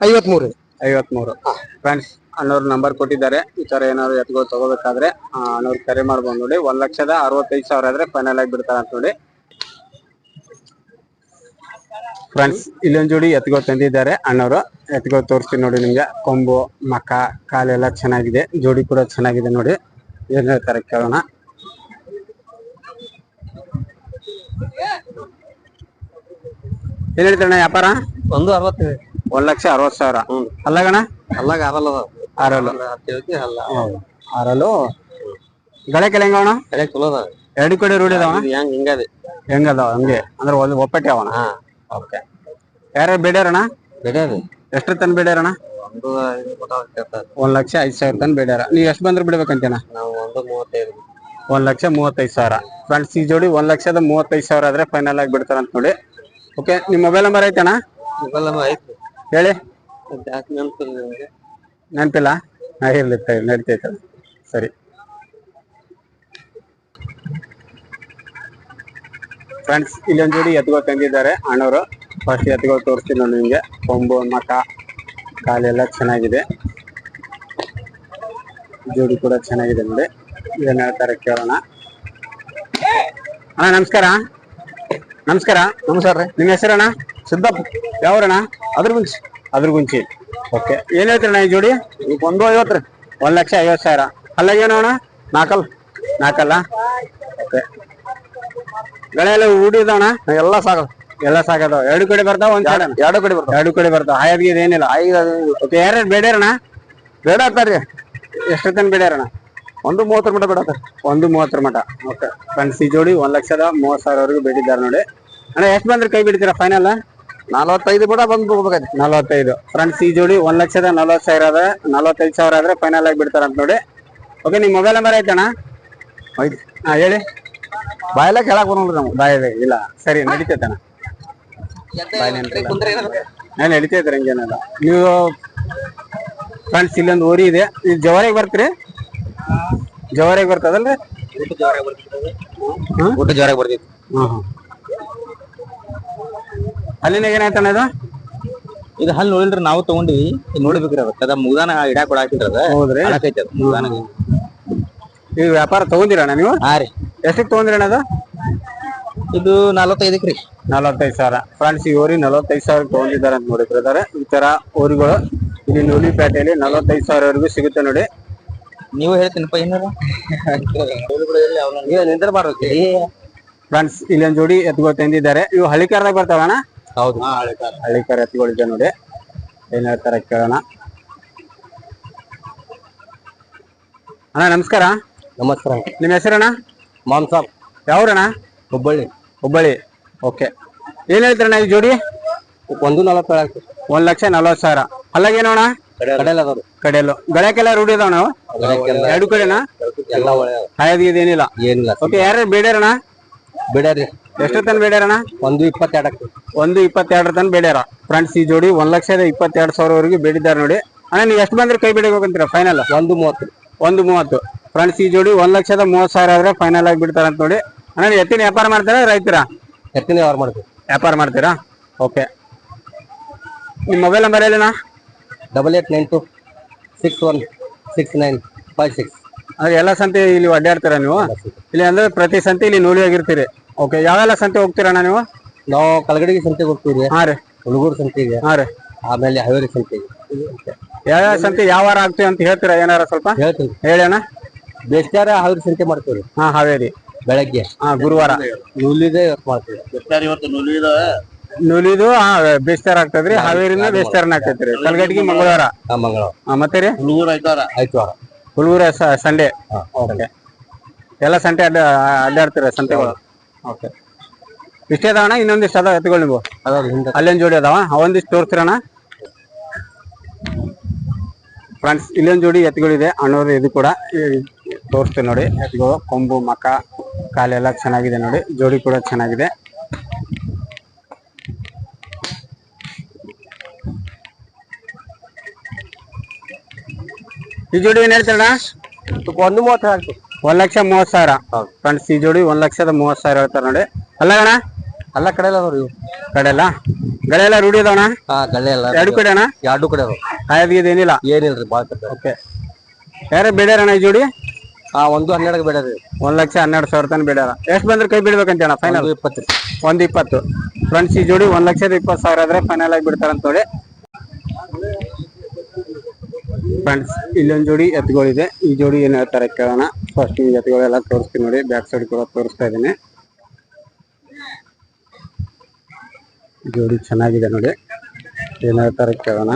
ಐವತ್ಮೂರು. ಐವತ್ಮೂರು. ಫ್ರೆಂಡ್ಸ್ ಅನ್ನೋರು ನಂಬರ್ ಕೊಟ್ಟಿದ್ದಾರೆ. ಈ ತರ ಏನಾದ್ರು ಎತ್ಗಳು ತಗೋಬೇಕಾದ್ರೆ ಅಣ್ಣವ್ರು ಕರೆ ಮಾಡ್ಬೋದು ನೋಡಿ. ಒಂದ್ ಲಕ್ಷದ ಅರವತ್ತೈದು ಸಾವಿರ ಆದ್ರೆ ಫೈನಲ್ ಆಗಿ ಬಿಡ್ತಾರ ಅಂತ ನೋಡಿ. ಫ್ರೆಂಡ್ಸ್ ಇಲ್ಲೊಂದ್ ಜೋಡಿ ಎತ್ಗಳು ತಂದಿದ್ದಾರೆ. ಅಣ್ಣವರು ಎತ್ಗಳು ತೋರಿಸ್ತೀನಿ ನೋಡಿ ನಿಮ್ಗೆ. ಕೊಂಬು ಮಕ ಕಾಲೆಲ್ಲ ಚೆನ್ನಾಗಿದೆ. ಜೋಡಿ ಕೂಡ ಚೆನ್ನಾಗಿದೆ ನೋಡಿ. ಏನ್ ಹೇಳ್ತಾರೆ ಕೇಳೋಣ. ಏನ್ ಹೇಳ್ತಾರಣ್ಣ ವ್ಯಾಪಾರ? ಒಂದು ಅರವತ್ತೈದು ಒಂದ್ ಲಕ್ಷ ಅರವತ್ ಸಾವಿರ. ಅಲ್ಲಗಣ? ಅಲ್ಲಾಗ ಅರಲ್ಲ ಅಲ್ಲ ಗಳೆ ಹೆಂಗವಣ? ಕಡೆ ಚಲೋ ಅದ ಎರಡು ಕಡೆ ರೂಢಿ ಅದಾವ? ಹೆಂಗ್ ಹಿಂಗದೆ. ಹೆಂಗದಾವ? ಹಂಗೆ. ಅಂದ್ರೆ ಒಂದು ಒಪ್ಪಟ್ಟೆ ಅವಣ ಓಕೆ. ಯಾರ್ಯಾರು ಬೇಡ್ಯಾರಣ ಬೇಡ್ಯಾರಿ. ಎಷ್ಟ್ರ ತನ ಬೇಡ್ಯಾರಣ ಒಂದು ಐದು ಮಟ ಕೇಳ್ತಾರೆ ಒಂದ್ ಲಕ್ಷ ಐದ್ ಸಾವಿರ ತನ ಬೇಡ್ಯಾರ. ನೀವ್ ಎಷ್ಟ್ ಬಂದ್ರೆ ಬಿಡ್ಬೇಕಂತೇನ? ನಾವು ಒಂದು ಮೂವತ್ತೈದು. ಒಂದ್ ಲಕ್ಷ ಮೂವತ್ತೈದು ಸಾವಿರ. ಫ್ರೆಂಡ್ಸ್ ಈ ಜೋಡಿ ಒಂದ್ ಲಕ್ಷದ ಮೂವತ್ತೈದು ಸಾವಿರ ಆದ್ರೆ ಫೈನಲ್ ಆಗಿ ಬಿಡ್ತಾರ ಅಂತ ನೋಡಿ. ಓಕೆ ನಿಮ್ಮ ಮೊಬೈಲ್ ನಂಬರ್ ಐತಣ್ಣ? ಇವೆಲ್ಲ ಐತಿ. ಹೇಳಿ. ಜಾಸ್ತಿ ನೆನಪಿಲ್ಲ ಹಾ ಇರ್ಲಿ ತಗೊಳ್ಳಿ, ನಡೀತೈತೆ ಸರಿ. ಫ್ರೆಂಡ್ಸ್ ಇಲ್ಲೊಂದ್ ಜೋಡಿ ಎತ್ಗಳು ತಂದಿದ್ದಾರೆ ಅಣ್ಣವರು. ಫಸ್ಟ್ ಎತ್ಗಳು ತೋರಿಸ್ತೀನಿ ನಾನು ನಿಮಗೆ. ಕೊಂಬು ಮಕ ಕಾಲೆಲ್ಲ ಚೆನ್ನಾಗಿದೆ. ಜೋಡಿ ಕೂಡ ಚೆನ್ನಾಗಿದೆ ನೋಡಿ. ಏನ್ ಹೇಳ್ತಾರೆ ಕೇಳೋಣ. ಅಣ್ಣ ನಮಸ್ಕಾರ. ನಮಸ್ಕಾರ. ನಮಸ್ಕಾರ ರೀ. ನಿಮ್ಮ ಹೆಸರಣ್ಣ ಸಿದ್ದಪ್ಪ. ಯಾವ್ರಣ್ಣ? ಅದ್ರ ಗುಂಚಿ ಅದ್ರ ಗುಂಚಿ ಓಕೆ ಏನ್ ಹೇಳ್ತೀರಣ್ಣ ಈ ಜೋಡಿ? ಈಗ ಒಂದು ಐವತ್ತು ರೀ. ಒಂದ್ ಲಕ್ಷ ಐವತ್ತು ಸಾವಿರ. ಅಲ್ಲಾಗೇನು ಅಣ್ಣ? ನಾಕಲ್. ನಾಕಲ್ಲ? ಓಕೆ ಗಳೆಲ್ಲ ಹೂಡಿದವಣ ಎಲ್ಲ ಸಾಗ ಎಲ್ಲ ಸಾಕದ ಎರಡು ಕಡೆ ಬರ್ತಾವ ಒಂದ್ ಸೈಡ್ ಎರಡು ಕಡೆ ಬರ್ತಾವ. ಎರಡು ಕಡೆ ಬರ್ತಾವ. ಹಾಯಾದ್ಗೆ ಏನಿಲ್ಲ. ಐದು ಓಕೆ ಯಾರ್ಯಾರು ಬೇಡ್ಯಾರಣ ಬೇಡ ಆಗ್ತಾರ್ರಿ ಎಷ್ಟು ತನ ಬೇಡ್ಯಾರಣ ಒಂದು ಮೂವತ್ತರ ಮಟ ಬೇಡ ಒಂದು ಮೂವತ್ತರ ಮಟ ಓಕೆ. ಫ್ರೆಂಡ್ಸ್ ಈ ಜೋಡಿ ಒಂದ್ ಲಕ್ಷದ ಮೂವತ್ ಸಾವಿರವರೆಗೂ ಬೇಡಿದ್ದಾರೆ ನೋಡಿ. ಅಣ್ಣ ಎಷ್ಟು ಬಂದ್ರೆ ಕೈ ಬಿಡ್ತೀರಾ ಫೈನಲ್ ನಲವತ್ತೈದು ಬಿಡ ಬಂದು ಹೋಗ್ಬೇಕಾಯ್ತು ನಲವತ್ತೈದು. ಫ್ರೆಂಡ್ಸ್ ಈ ಜೋಡಿ ಒಂದ್ ಲಕ್ಷದ ನಲವತ್ತು ಸಾವಿರ ಆದ್ರೆ ನಲವತ್ತೈದು ಸಾವಿರ ಆದ್ರೆ ಫೈನಲ್ ಆಗಿ ಬಿಡ್ತಾರ ಅಂತ ನೋಡಿ. ಓಕೆ ನಿಮ್ ಮೊಬೈಲ್ ನಂಬರ್ ಐತಣ್ಣ? ಆಯ್ತು ಹಾ ಹೇಳಿ. ಬಾಯೆಲ್ಲ ಕೇಳಕ್ ಬರೋಲ್ರಿ ನಮ್ಗೆ. ಬಾಯಲ್ಲ ಇಲ್ಲ ಸರಿ ನಡೀತೈತನ ನಾನು ನಡೀತೈತ್ರಿ ಹಂಗೇನಲ್ಲ. ನೀವು ಫ್ರೆಂಡ್ಸ್ ಇಲ್ಲೊಂದು ಊರಿ ಇದೆ. ಇದು ಜವಾರಿಗೆ ಬರ್ತೀರಿ? ಜವಾರಿಗೆ ಬರ್ತದಲ್ರಿ? ಊಟ ಜ್ವರ ಬರ್ತೈತಿ ಹ್ಮ್ ಹ್ಮ್. ಅಲ್ಲಿನ ಏನಾಯ್ತಾನ ಇದು? ಇದು ಹಲ್ ನೋಡಿಲ್ರಿ ನಾವು ತಗೊಂಡಿವಿ. ನೋಡ್ಬೇಕ್ರಿ ಅದ. ಅದ ಮುಗ್ದಾನ ಇಡಾಕ್ ಕೊಡಾಕಿಲ್ರಿ ಅದ. ಹೌದ್ರಿ? ಮುಗ್ದಾನ ಈ ವ್ಯಾಪಾರ ತಗೊಂಡಿರಣ್ಣ ನೀವು? ಹಾ ರೀ. ಎಷ್ಟಕ್ಕೆ ತಗೊಂಡಿರಣ್ಣ ಅದು? ಇದು ನಲವತ್ತೈದಕ್ಕೆ ರೀ. ನಲವತ್ತೈದು ಸಾವಿರ. ಫ್ರೆಂಡ್ಸ್ ಈ ಊರಿ ನಲವತ್ತೈದು ಸಾವಿರ ತಗೊಂಡಿದ್ದಾರೆ ಅಂತ ನೋಡಿ ಬ್ರದರ್. ಈ ತರ ಊರಿಗಳು ಇಲ್ಲಿ ನೂಲಿಪೇಟೆಯಲ್ಲಿ ನಲವತ್ತೈದು ಸಾವಿರವರೆಗೂ ಸಿಗುತ್ತೆ ನೋಡಿ. ನೀವು ಹೇಳ್ತೀನಪ್ಪ ಏನಾರ ನಿಂತಿರಬಾರ್ದು ಫ್ರೆಂಡ್ಸ್ ಇಲ್ಲೊಂದ್ ಜೋಡಿ ಎತ್ಗಳು ತಂದಿದ್ದಾರೆ. ಇವು ಹಳ್ಳಿಕಾರದಾಗ ಬರ್ತಾವಣ್ಣ? ಹೌದು. ಹಳ್ಳಿಕಾರ. ಎತ್ಗಳಿದೆ ನೋಡಿ. ಏನ್ ಹೇಳ್ತಾರ ಕೇಳೋಣ. ಅಣ್ಣ ನಮಸ್ಕಾರ. ನಮಸ್ಕಾರ. ನಿಮ್ಮ ಹೆಸರಣ್ಣ? ಮಾನ್ಸಾಬ್ ಯಾವ್ರಣ ಹುಬ್ಬಳ್ಳಿ. ಹುಬ್ಬಳ್ಳಿ. ಓಕೆ. ಏನ್ ಹೇಳ್ತಾರಣ್ಣ ಈ ಜೋಡಿ? ಒಂದು ನಲವತ್ತು ಒಂದ್ ಲಕ್ಷ ನಲ್ವತ್ತು ಸಾವಿರ. ಅಲ್ಲಾಗೇನೋಣ ಕಡೆಯಲ್ಲ ಅದಾವ್ರಿ ಕಡೆಯಲ್ಲು ಗಳಕ್ಕೆಲ್ಲ ರೂಢಿ ಇದಾವ ನಾವು ಎರಡು ಕಡೆನಾ? ಎಲ್ಲ ಒಳ್ಳೆ ಹಾಯದ್ ಏನಿಲ್ಲ. ಏನಿಲ್ಲ. ಓಕೆ ಯಾರು ಬೇಡ್ಯಾರಣ ಬಿಡರಿ ಎಷ್ಟು ತನ ಬೇಡ್ಯಾರಣ್ಣ? ಒಂದು ಇಪ್ಪತ್ತೆರಡಕ್ಕೆ ಒಂದು ಇಪ್ಪತ್ತೆರಡರ ತನ ಬೇಡ್ಯಾರ. ಫ್ರೆಂಡ್ಸ್ ಈ ಜೋಡಿ ಒಂದ್ ಲಕ್ಷದ ಇಪ್ಪತ್ತೆರಡು ಸಾವಿರವರೆಗೂ ಬೇಡಿದ್ದಾರೆ ನೋಡಿ. ಅಣ್ಣ ನೀವು ಎಷ್ಟು ಬಂದ್ರೆ ಕೈ ಬಿಡಬೇಕಂತೀರ? ಫೈನಲ್. ಒಂದು ಮೂವತ್ತು. ಒಂದು ಮೂವತ್ತು. ಫ್ರೆಂಡ್ಸ್ ಈ ಜೋಡಿ ಒಂದ್ ಲಕ್ಷದ ಮೂವತ್ತು ಸಾವಿರ ಆದ್ರೆ ಫೈನಲ್ ಆಗಿ ಬಿಡ್ತಾರ ಅಂತ ನೋಡಿ. ಅಣ್ಣ ಎತ್ತಿನ ವ್ಯಾಪಾರ ಮಾಡ್ತಾರಾ ರೈತರ? ಎತ್ತಿನ ವ್ಯವಹಾರ ಮಾಡ್ತೀವಿ. ವ್ಯಾಪಾರ ಮಾಡ್ತೀರಾ? ಓಕೆ ನಿಮ್ಮ mobile number ಹೇಳಿನಾ double eight nine two six one six nine five six ಅಂದ್ರೆ ಎಲ್ಲ ಸಂತೆ ಇಲ್ಲಿ ಅಡ್ಡಾಡ್ತೀರಾ ನೀವು? ಇಲ್ಲಿ ಅಂದ್ರೆ ಪ್ರತಿ ಸಂತೆ ಇಲ್ಲಿ ನೂಲಿ ಆಗಿರ್ತೀರಿ ಓಕೆ ಯಾವೆಲ್ಲ ಸಂತೆ ಹೋಗ್ತೀರಣ್ಣ ನೀವು? ನಾವು ಕಲಗಡಿಗೆ ಸಂತೆಗೆ ಹೋಗ್ತೀವಿ. ಹಾ ರೀ. ಸಂತೆ ಸಂತೆಗೆ. ಹಾ ರೀ. ಆಮೇಲೆ ಹಾವೇರಿ ಸಂತೆಗೆ. ಯಾವ್ಯಾವ ಸಂತೆ ಯಾವ ವಾರ ಆಗ್ತೀವಿ ಅಂತ ಹೇಳ್ತೀರಾ ಏನಾರ ಸ್ವಲ್ಪ? ಹೇಳ್ತೀವಿ ಹೇಳೋಣ ಬೇಸ್ಟಾರ ಹಾವೇರಿ ಸಂತೆ ಮಾಡ್ತೀವಿ. ಹಾ ಹಾವೇರಿ. ಬೆಳಗ್ಗೆ. ಹಾ ಗುರುವಾರ. ನೂಲಿದೆ ಮಾಡ್ತೀವಿ. ನೂಲಿದು ಹಾ ಬೇಸ್ತಾರ ಆಗ್ತದ್ರಿ. ಹಾವೇರಿನ ಬೇಸ್ತಾರನ ಆಗ್ತೈತ್ರಿ ಕಲ್ಗಟ್ಟಿಗೆ ಮಂಗಳವಾರ. ಹಾ ಮಂಗಳವಾರ. ಹಾ ಮತ್ತೆ ರೀ ಆಯ್ತವಾರ ಹುಡುಗರ ಹುಲ್ಗೂರ ಸಂಡೆ. ಓಕೆ. ಎಲ್ಲ ಸಂತೆ ಅಡ್ಡ ಅಡ್ಡಾಡ್ತೀರ ಸಂತೆಗಳು? ಓಕೆ. ಇಷ್ಟೇ ಅದಾವಣ್ಣ? ಇನ್ನೊಂದಿಷ್ಟು ಅದಾವ ಎತ್ತುಗಳು ನೀವು? ಅಲ್ಲೇನು ಜೋಡಿ ಅದಾವ? ಒಂದಿಷ್ಟು ತೋರಿಸ್ತೀರಣ್ಣ? ಫ್ರೆಂಡ್ಸ್ ಇಲ್ಲೊಂದು ಜೋಡಿ ಎತ್ತುಗಳಿದೆ ಅಣ್ಣವ್ರ ಇದು ಕೂಡ ತೋರಿಸ್ತೇವೆ ನೋಡಿ. ಎತ್ತುಗಳು ಕೊಂಬು ಮಕ ಕಾಲೆಲ್ಲ ಚೆನ್ನಾಗಿದೆ ನೋಡಿ. ಜೋಡಿ ಕೂಡ ಚೆನ್ನಾಗಿದೆ. ಈ ಜೋಡಿ ಏನ್ ಹೇಳ್ತಾರಣ್ಣ ಒಂದು ಮೂವತ್ತು ಒಂದ್ ಲಕ್ಷ ಮೂವತ್ ಸಾವಿರ. ಫ್ರೆಂಡ್ಸ್ ಈ ಜೋಡಿ ಒಂದ್ ಲಕ್ಷದ ಮೂವತ್ ಸಾವಿರ ಹೇಳ್ತಾರೆ ನೋಡಿ. ಅಲ್ಲ ಅಣ್ಣ? ಅಲ್ಲ ಕಡೆ ಎಲ್ಲ ಇವು. ಕಡೆ ಎಲ್ಲ? ಗಳೆ ಎಲ್ಲ ರೂಢಿ ಅದಾವಣ್ಣ? ಎಲ್ಲ ಎರಡು ಕಡೆ ಅಣ್ಣ? ಎರಡು ಕಡೆ ಅದಾವ. ಹಾಯದ್ ಏನಿಲ್ಲ? ಏನಿಲ್ರಿ ಓಕೆ. ಯಾರ ಬೇಡ್ಯಾರಣ್ಣ ಈ ಜೋಡಿ? ಹಾ ಒಂದು ಹನ್ನೆರಡಕ್ಕೆ ಬೇಡ ರೀ ಒಂದ್ ಲಕ್ಷ ಹನ್ನೆರಡು ಸಾವಿರ ತನಕ ಬೇಡ್ಯಾರ. ಎಷ್ಟು ಬಂದ್ರೆ ಕೈ ಬಿಡ್ಬೇಕಂತ ಅಣ್ಣ ಫೈನಲ್ ಇಪ್ಪತ್ತು. ಒಂದ್ ಇಪ್ಪತ್ತು. ಫ್ರೆಂಡ್ಸ್ ಈ ಜೋಡಿ ಒಂದ್ ಲಕ್ಷದ ಇಪ್ಪತ್ತು ಸಾವಿರ ಆದ್ರೆ ಫೈನಲ್ ಆಗಿ ಬಿಡ್ತಾರಂತ ನೋಡಿ. ಫ್ರೆಂಡ್ಸ್ ಇಲ್ಲೊಂದ್ ಜೋಡಿ ಎತ್ತುಗಳಿದೆ ಈ ಜೋಡಿ ಏನ್ ಹೇಳ್ತಾರೆ ಕೇಳೋಣ. ಫಸ್ಟ್ ಈ ಎತ್ತುಗಳೆಲ್ಲ ತೋರಿಸ್ತೀನಿ ನೋಡಿ. ಬ್ಯಾಕ್ ಸೈಡ್ ಕೂಡ ತೋರಿಸ್ತಾ ಇದ್ದೀನಿ. ಜೋಡಿ ಚೆನ್ನಾಗಿದೆ ನೋಡಿ. ಏನ್ ಹೇಳ್ತಾರೆ ಕೇಳೋಣ.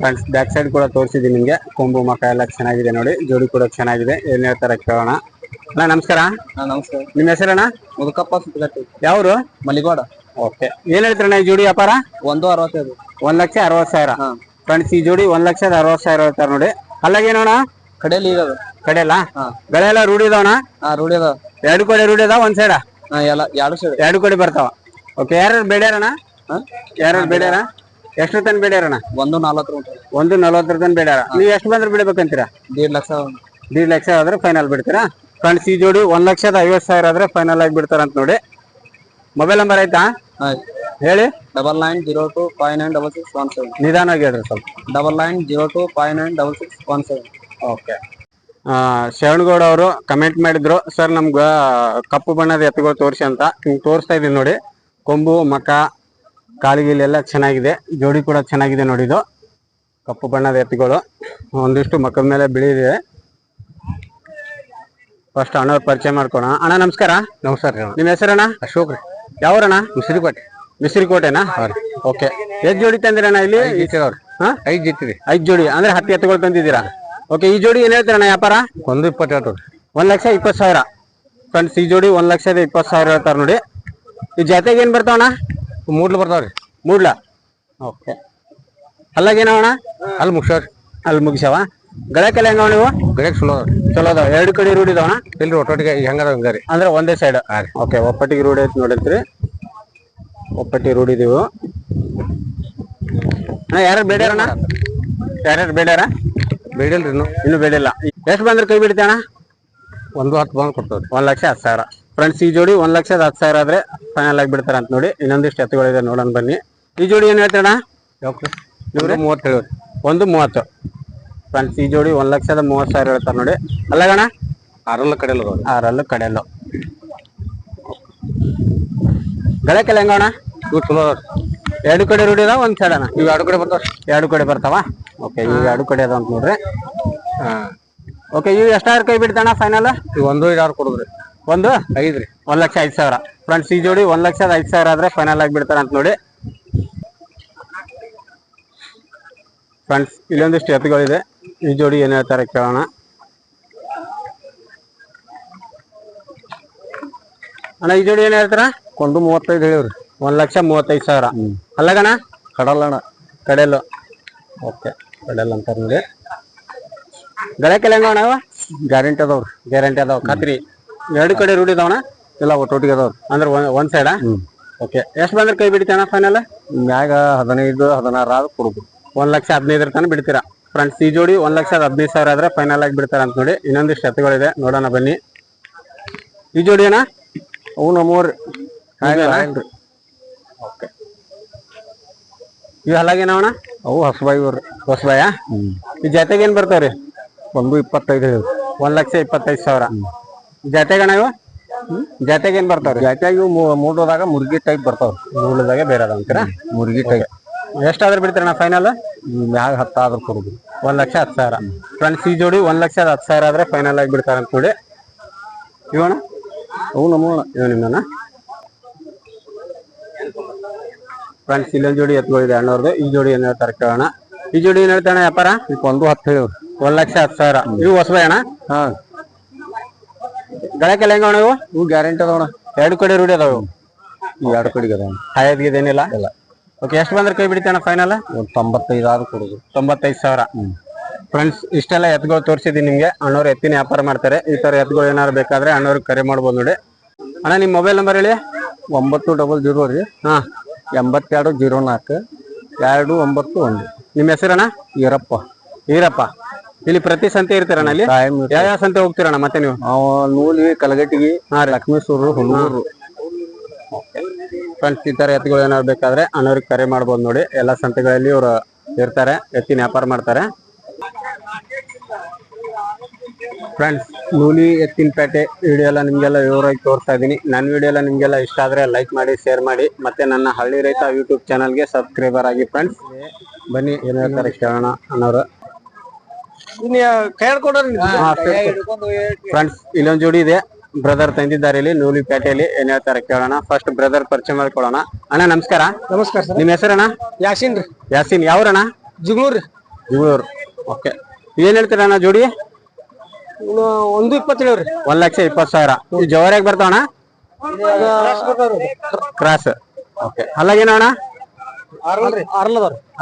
ಫ್ರೆಂಡ್ಸ್ ಬ್ಯಾಕ್ ಸೈಡ್ ಕೂಡ ತೋರಿಸಿದ್ದೀನಿ ನಿಮಗೆ. ಕೊಂಬು ಮಕ ಎಲ್ಲ ಚೆನ್ನಾಗಿದೆ ನೋಡಿ. ಜೋಡಿ ಕೂಡ ಚೆನ್ನಾಗಿದೆ. ಏನ್ ಹೇಳ್ತಾರೆ ಕೇಳೋಣ. ಅಣ್ಣ ನಮಸ್ಕಾರ. ನಮಸ್ಕಾರ. ನಿಮ್ಮ ಹೆಸರಣ್ಣ ಮುದುಕಪ್ಪ ಸುತ್ತಗಟ್ಟಿ ಯಾವ್ರು? ಮಲಿಗೋಡ ಓಕೆ. ಏನ್ ಹೇಳ್ತೀರಣ್ಣ ಈ ಜೋಡಿ ವ್ಯಾಪಾರ? ಒಂದು ಅರವತ್ತೈದು. ಒಂದ್ ಲಕ್ಷ ಅರವತ್ ಸಾವಿರ. ಫ್ರೆಂಡ್ಸ್ ಈ ಜೋಡಿ ಒಂದ್ ಲಕ್ಷದ ಅರವತ್ ಸಾವಿರ ಹೇಳ್ತಾರೆ ನೋಡಿ. ಅಲ್ಲಾಗೇನೋಣ ಕಡೆಯಲ್ಲಿ ಇರೋದು. ಕಡೆಯಲ್ಲ? ಬೆಳೆ ಎಲ್ಲ ರೂಢಿ ಇದಾವಣ ಹಾ ರೂಢಿ ಅದಾವ ಎರಡು ಕಡೆ ರೂಢಿ ಅದಾವ ಒಂದ್ ಸೈಡ ಹಾ ಎಲ್ಲ ಎರಡು ಸೈಡ್ ಎರಡು ಕೋಡಿ ಬರ್ತಾವ. ಓಕೆ ಯಾರು ಬೇಡ ಯಾರು ಬೇಡ. ಬೇಡ್ಯಾರ? ಎಷ್ಟು ತನ ಬೇಡ್ಯಾರಣ ಒಂದು ನಲ್ವತ್ತು ಒಂದು ನಲ್ವತ್ತರ ತನ ಬೇಡ್ಯಾರ. ನೀವು ಎಷ್ಟು ಬಂದ್ರೆ ಬಿಡಬೇಕಂತೀರಾ? ದೀಡ್ ಲಕ್ಷ ದೀಡ್ ಲಕ್ಷ ಆದ್ರೆ ಫೈನಲ್ ಬಿಡ್ತೀರಾ? ಫ್ರೆಂಡ್ಸ್ ಈ ಜೋಡಿ ಒಂದ್ ಲಕ್ಷದ ಐವತ್ ಸಾವಿರ ಆದ್ರೆ ಫೈನಲ್ ಆಗಿ ಬಿಡ್ತಾರ ಅಂತ ನೋಡಿ. ಮೊಬೈಲ್ ನಂಬರ್ ಆಯ್ತಾ? ಆಯ್ತು. ಹೇಳಿ. Double nine zero two five nine double six one seven ನಿಧಾನವಾಗಿ ಹೇಳ್ರಿ ಸ್ವಲ್ಪ. Double nine zero two five nine double six one seven okay Sharanagouda ಅವರು ಕಮೆಂಟ್ ಮಾಡಿದ್ರು ಸರ್ ನಮ್ಗೆ ಕಪ್ಪು ಬಣ್ಣದ ಎತ್ತುಗಳು ತೋರಿಸಿ ಅಂತ. ಹಿಂಗ್ ತೋರಿಸ್ತಾ ಇದೀನಿ ನೋಡಿ. ಕೊಂಬು ಮಕ ಕಾಲಿಗಿಲೆಲ್ಲ ಚೆನ್ನಾಗಿದೆ ಜೋಡಿ ಕೂಡ ಚೆನ್ನಾಗಿದೆ ನೋಡಿ ಇದು. ಕಪ್ಪು ಬಣ್ಣದ ಎತ್ತುಗಳು ಒಂದಿಷ್ಟು ಮಕ್ಕದ ಮೇಲೆ ಬಿಳಿದೆ ಫಸ್ಟ್ ಅಣ್ಣ ಪರಿಚಯ ಮಾಡ್ಕೋಣ ಅಣ್ಣ ನಮಸ್ಕಾರ. ನಮಸ್ಕಾರ ರೀ ನಿಮ್ಮ ಹೆಸರಣ್ಣ ಅಶೋಕ್ ರೀ. ಯಾವರಣ್ಣ ಮುಸಿರಿಕೋಟೆ. ಮಿಸ್ರಿಕೋಟೆನಾ? ಓಕೆ. ಎಷ್ಟ್ ಜೋಡಿ ತಂದಿರಣ್ಣ ಇಲ್ಲಿ? ಹಾ? ಐದು ಜೊತೆ ಐದು ಐದ್ ಜೋಡಿ ಅಂದ್ರೆ ಹತ್ತು ಎತ್ತುಗಳು ತಂದಿದ್ದೀರಾ? ಓಕೆ ಈ ಜೋಡಿ ಏನ್ ಹೇಳ್ತೀರಣ್ಣ ವ್ಯಾಪಾರ? ಒಂದು ಇಪ್ಪತ್ತೆರಡು ಒಂದು ಒಂದ್ ಲಕ್ಷ ಇಪ್ಪತ್ತು ಸಾವಿರ. ಫ್ರೆಂಡ್ಸ್ ಈ ಜೋಡಿ ಒಂದ್ ಲಕ್ಷದ ಇಪ್ಪತ್ತು ಸಾವಿರ ಹೇಳ್ತಾರ ನೋಡಿ. ಈ ಜಾತೆಗೆ ಏನ್ ಬರ್ತಾವಣ್ಣ? ಮೂಡ್ಲು ಬರ್ತಾವ್ರಿ. ಮೂಡ್ಲ? ಓಕೆ. ಅಲ್ಲಾಗೇನವಣ ಅಲ್ಲಿ ಮುಗಿಸೋರಿ ಅಲ್ಲಿ ಮುಗಿಸವ ಗಳಕ್ಕೆಲ್ಲ ಹೆಂಗವ ನೀವು? ಗಡಿಯಾಗ ಚಲೋ ಚಲೋ ಅದಾವ. ಎರಡು ಕಡೆ ರೂಢಿ ಇದಾವಣ ಇಲ್ಲಿ ಒಟ್ಟೊಟ್ಟಿಗೆ ಈಗ ಹೆಂಗದ ಹಂಗ ರೀ. ಅಂದ್ರೆ ಒಂದೇ ಸೈಡ್ ಓಕೆ ಒಪ್ಪಟ್ಟಿಗೆ ರೂಢಿ ಐತಿ ನೋಡಿದ್ರಿ ಒಪ್ಪಟ್ಟಿ ರೂಢಿ ಇದೀವು. ಅಣ್ಣ ಯಾರು ಬೇಡ್ಯಾರಣ್ಣ ಯಾರ್ಯಾರು ಬೇಡ್ಯಾರ? ಬೇಡಿಲ್ರಿ ಇನ್ನು. ಇನ್ನೂ ಬೇಡಿಲ್ಲ. ಎಷ್ಟು ಬಂದ್ರೆ ಕೈ ಬಿಡ್ತೀಯ ಅಣ್ಣ? ಒಂದು ಹತ್ತು ಬಂದು ಕೊಡ್ತೇವೆ ಒಂದು ಲಕ್ಷ ಹತ್ತು ಸಾವಿರ. ಫ್ರೆಂಡ್ಸ್ ಈ ಜೋಡಿ ಒಂದ್ ಲಕ್ಷದ ಹತ್ತು ಸಾವಿರ ಆದ್ರೆ ಫೈನಲ್ ಆಗಿ ಬಿಡ್ತಾರ ಅಂತ ನೋಡಿ. ಇನ್ನೊಂದಿಷ್ಟು ಎತ್ತುಗಳಿದೆ ನೋಡೋಣ ಬನ್ನಿ. ಈ ಜೋಡಿ ಏನ್ ಹೇಳ್ತೀರಣ್ಣ? ಮೂವತ್ತು ಹೇಳಿ ಒಂದು ಮೂವತ್ತು. ಫ್ರೆಂಡ್ಸ್ ಈ ಜೋಡಿ ಒಂದ್ ಲಕ್ಷದ ಮೂವತ್ತು ಸಾವಿರ ಹೇಳ್ತಾರೆ ನೋಡಿ. ಅಲ್ಲಗಣ ಆರಲ್ಲ ಕಡೆ ಅದಾವ್ರಿ ಆರಲ್ಲೂ ಕಡೆಯಲ್ಲೂ. ಗಳಕ್ಕೆಲ್ಲ ಹೆಂಗಣ ಇವ್ ಚಲೋ ಎರಡು ಕಡೆ ರೂಢಿ ಅದಾವ ಒಂದ್ ಸೈಡ್ ಅಣ್ಣ. ಇವ್ ಎರಡು ಕಡೆ ಬರ್ತಾವ ಎರಡು ಕಡೆ ಬರ್ತಾವ? ಓಕೆ ಈಗ ಎರಡು ಕಡೆ ಅದಾವ ಅಂತ ನೋಡ್ರಿ. ಓಕೆ ಇವು ಎಷ್ಟಾರು ಕೈ ಬಿಡ್ತಾನ ಫೈನಲ್ ಇವ್ ಒಂದು ಇದಾರು ಕೊಡುದ್ರಿ. ಒಂದು? ಐದು ರೀ. ಒಂದ್ ಲಕ್ಷ ಐದ್ ಸಾವಿರ. ಫ್ರೆಂಡ್ಸ್ ಈ ಜೋಡಿ ಒಂದ್ ಲಕ್ಷದ ಐದ್ ಸಾವಿರ ಆದ್ರೆ ಫೈನಲ್ ಆಗಿ ಬಿಡ್ತಾರ ಅಂತ ನೋಡಿ. ಫ್ರೆಂಡ್ಸ್ ಇಲ್ಲೊಂದಿಷ್ಟು ಎತ್ತುಗಳಿದೆ. ಈ ಜೋಡಿ ಏನ್ ಹೇಳ್ತಾರೆ ಕೇಳೋಣ. ಅಣ್ಣ ಈ ಜೋಡಿ ಏನ್ ಹೇಳ್ತಾರ? ಒಂದು ಮೂವತ್ತೈದು ಹೇಳಿವ್ರಿ. ಒಂದ್ ಲಕ್ಷ ಮೂವತ್ತೈದು ಸಾವಿರ. ಅಲ್ಲಗಣ ಕಡಲಣ್ಣ ಕಡೆಲು ಓಕೆ. ಕಡೆಲ್ಲ ಅಂತಾರೆ ನೋಡಿ. ಗಳೆ ಅಣ್ಣ ಗ್ಯಾರಂಟಿ ಅದಾವ್ರಿ. ಗ್ಯಾರಂಟಿ ಅದಾವ. ಖಾತ್ರಿ ಎರಡು ಕಡೆ ರೂಢಿ ಇದಾವಣ ಇಲ್ಲ ಒಟ್ಟೊಟ್ಟಿಗೆ ಅದಾವ ಅಂದ್ರೆ ಒಂದ್- ಸೈಡಾ ಓಕೆ ಎಷ್ಟು ಬಂದ್ರೆ ಕೈ ಬಿಡ್ತೀಯಣ್ಣ ಫೈನಲ್ ಮ್ಯಾಗ ಹದಿನೈದು ಹದಿನಾರು ಆದ್ರೆ ಕೊಡ್ಬೋದು. ಒಂದ್ ಲಕ್ಷ ಹದಿನೈದರ ತನಕ ಬಿಡ್ತೀರಾ? ಫ್ರೆಂಡ್ಸ್ ಈ ಜೋಡಿ ಒಂದ್ ಲಕ್ಷದ ಹದಿನೈದು ಸಾವಿರ ಆದ್ರೆ ಫೈನಲ್ ಆಗಿ ಬಿಡ್ತಾರ ಅಂತ ನೋಡಿ. ಇನ್ನೊಂದಿಷ್ಟು ಎತ್ತುಗಳಿದೆ. ನೋಡೋಣ ಬನ್ನಿ. ಈ ಜೋಡಿ ಅಣ್ಣ? ಅವು ನಮ್ಮವ್ರಿ ಇವೇನಾ? ಓಕೆ ಇವು ಹಲಾಗೇನವಣ ಅವು ಹೊಸಬಾಯಿ ಇವ್ರಿ ಹೊಸಬಾಯ? ಈ ಜೊತೆಗೆ ಏನ್ ಬರ್ತಾವ್ರಿ? ಒಂದು ಇಪ್ಪತ್ತೈದು ಒಂದ್ ಲಕ್ಷ ಇಪ್ಪತ್ತೈದು ಸಾವಿರ. ಜೊತೆಗಣ ಇವ ಜೊತೆಗೆ ಏನ್ ಬರ್ತಾವ್ರಿ? ಜಾತ್ಯಾಗ ಇವು ಮೂಡೋದಾಗ ಮುರ್ಗಿ ಟೈಪ್ ಬರ್ತಾವ್ರಿ. ಮೂಲದಾಗೆ ಬೇರೆ ಅದಾವ ಅಂತೀರಾ ಮುರ್ಗಿ ಟೈಪ್ ಎಷ್ಟಾದ್ರೂ ಬಿಡ್ತೀರಣ್ಣ ಫೈನಲ್ ಯಾವ ಮ್ಯಾಗ ಹತ್ತಾದ್ರೆ ಕೊಡುದು. ಒಂದ್ ಲಕ್ಷ ಹತ್ತು ಸಾವಿರ. ಫ್ರೆಂಡ್ಸ್ ಈ ಜೋಡಿ ಒಂದ್ ಲಕ್ಷದ ಹತ್ತು ಸಾವಿರ ಆದ್ರೆ ಫೈನಲ್ ಆಗಿ ಬಿಡ್ತಾರ ಅಂತ ನೋಡಿ ಇವಣ ಅವು ನಮ್ಮ ಇವ ನಿಮ್ಮನ್ನ ಫ್ರೆಂಡ್ಸ್ ಇಲ್ಲೊಂದ್ ಜೋಡಿ ಎತ್ಕೊಂಡಿದೆ ಅಣ್ಣವ್ರದ್ದು ಈ ಜೋಡಿ ಏನ್ ಹೇಳ್ತಾರೆ ಕೇಳೋಣ. ಈ ಜೋಡಿ ಏನ್ ಹೇಳ್ತಾನೆ ವ್ಯಾಪಾರ? ಈಗ ಒಂದು ಹತ್ತು ಒಂದ್ ಲಕ್ಷ ಹತ್ತು ಸಾವಿರ. ಇವು ಹೊಸಬಾಯ ಅಣ್ಣ? ಹಾ. ಗಳಕ್ಕೆಲ್ಲ ಹೆಂಗ ಅಣ್ಣ ಇವು ಇವು ಗ್ಯಾರಂಟಿ ಅದಾವಣ ಎರಡು ಕಡೆ ರೂಢಿ ಅದಾವ. ಇವು ಇವ್ ಎರಡು ಕಡೆಗೆ ಅದಾವ. ಹಾಯದ್ಗಿದೇನಿಲ್ಲ ಇಲ್ಲ. ಓಕೆ ಎಷ್ಟು ಬಂದ್ರೆ ಕೈ ಬಿಡ್ತಾನ ಫೈನಲ್ ಒಂದು ತೊಂಬತ್ತೈದು ಆದ್ರೂ ಕೊಡುದು. ತೊಂಬತ್ತೈದು ಸಾವಿರ. ಫ್ರೆಂಡ್ಸ್ ಇಷ್ಟೆಲ್ಲ ಎತ್ಗಳು ತೋರಿಸಿದ್ದೀನಿ ನಿಮಗೆ. ಅಣ್ಣವ್ರು ಎತ್ತಿನ ವ್ಯಾಪಾರ ಮಾಡ್ತಾರೆ. ಈ ಥರ ಎತ್ಗಳು ಏನಾದ್ರು ಬೇಕಾದ್ರೆ ಅಣ್ಣವ್ರಿಗೆ ಕರೆ ಮಾಡ್ಬೋದು ನೋಡಿ. ಅಣ್ಣ ನಿಮ್ಮ ಮೊಬೈಲ್ ನಂಬರ್ ಹೇಳಿ. ಒಂಬತ್ತು ಡಬಲ್ ಜೀರೋ ರೀ. ಹಾಂ. ಎಂಬತ್ತೆರಡು ಜೀರೋ ನಾಲ್ಕು ಎರಡು ಒಂಬತ್ತು ಒಂದು. ನಿಮ್ಮ ಹೆಸರಣ್ಣ? ಈರಪ್ಪ. ಈರಪ್ಪ. ಇಲ್ಲಿ ಪ್ರತಿ ಸಂತೆ ಇರ್ತೀರಣ್ಣ ಅಲ್ಲಿ? ಟೈಮ್ ಯಾವ ಯಾವ ಸಂತೆ ಹೋಗ್ತೀರಣ್ಣ ಮತ್ತೆ ನೀವು? ನೂಲಿ ಕಲಗಟ್ಟಿಗೆ ಲಕ್ಷ್ಮೇಶ್ವರ ಹುಲ್ಲೂರು ಫ್ರೆಂಡ್ಸ್ ಈ ತರ ಎತ್ತುಗಳು ಏನಾದ್ರು ಬೇಕಾದ್ರೆ ಅನ್ನೋರಿಗೆ ಕರೆ ಮಾಡ್ಬೋದು ನೋಡಿ. ಎಲ್ಲಾ ಸಂತೆಗಳಲ್ಲಿ ಇವರು ಇರ್ತಾರೆ ಎತ್ತಿನ ವ್ಯಾಪಾರ ಮಾಡ್ತಾರೆ. ಫ್ರೆಂಡ್ಸ್ ನೂಲಿ ಎತ್ತಿನ ಪೇಟೆ ವಿಡಿಯೋ ಎಲ್ಲ ನಿಮ್ಗೆಲ್ಲ ವಿವರವಾಗಿ ತೋರಿಸ್ತಾ ಇದ್ದೀನಿ. ನನ್ನ ವಿಡಿಯೋ ಎಲ್ಲ ನಿಮ್ಗೆಲ್ಲ ಇಷ್ಟ ಆದ್ರೆ ಲೈಕ್ ಮಾಡಿ ಶೇರ್ ಮಾಡಿ. ಮತ್ತೆ ನನ್ನ ಹಳ್ಳಿ ರೈತ ಯೂಟ್ಯೂಬ್ ಚಾನಲ್ಗೆ ಸಬ್ಸ್ಕ್ರೈಬರ್ ಆಗಿ ಫ್ರೆಂಡ್ಸ್ ಬನ್ನಿ ಏನು ಹೇಳ್ತಾರೆ ಕೇಳೋಣ ಅನ್ನೋರು. ಫ್ರೆಂಡ್ಸ್ ಇಲ್ಲೊಂದ್ ಜೋಡಿ ಇದೆ. ಬ್ರದರ್ ತಂದಿದ್ದಾರೆ ಇಲ್ಲಿ ನೂಲಿ ಪೇಟೆಯಲ್ಲಿ. ಏನ್ ಹೇಳ್ತಾರೆ ಕೇಳೋಣ. ಫಸ್ಟ್ ಬ್ರದರ್ ಪರಿಚಯ ಮಾಡ್ಕೊಳ್ಳೋಣ. ಅಣ್ಣ ನಮಸ್ಕಾರ. ನಮಸ್ಕಾರ ಸರ್. ನಿಮ್ ಹೆಸರಣ್ಣ? ಯಾಸಿನ್ ರೀ. ಯಾಸಿನ್ ಯಾವ್ರಣ್ಣ? ಜುಗ್ನೂರ್ ರೀ. ಜೂಳೂರು ಓಕೆ ಏನ್ ಹೇಳ್ತೀರ ಅಣ್ಣ ಜೋಡಿ? ಒಂದು ಇಪ್ಪತ್ತೇಳು ರೀ. ಒಂದ್ ಲಕ್ಷ ಇಪ್ಪತ್ ಸಾವಿರ. ಜವರಿಯಾಗಿ ಬರ್ತಾವಣ ಕ್ರಾಸ್ ಓಕೆ ಅಲ್ಲಾಗೇನ ಅಣ್ಣ?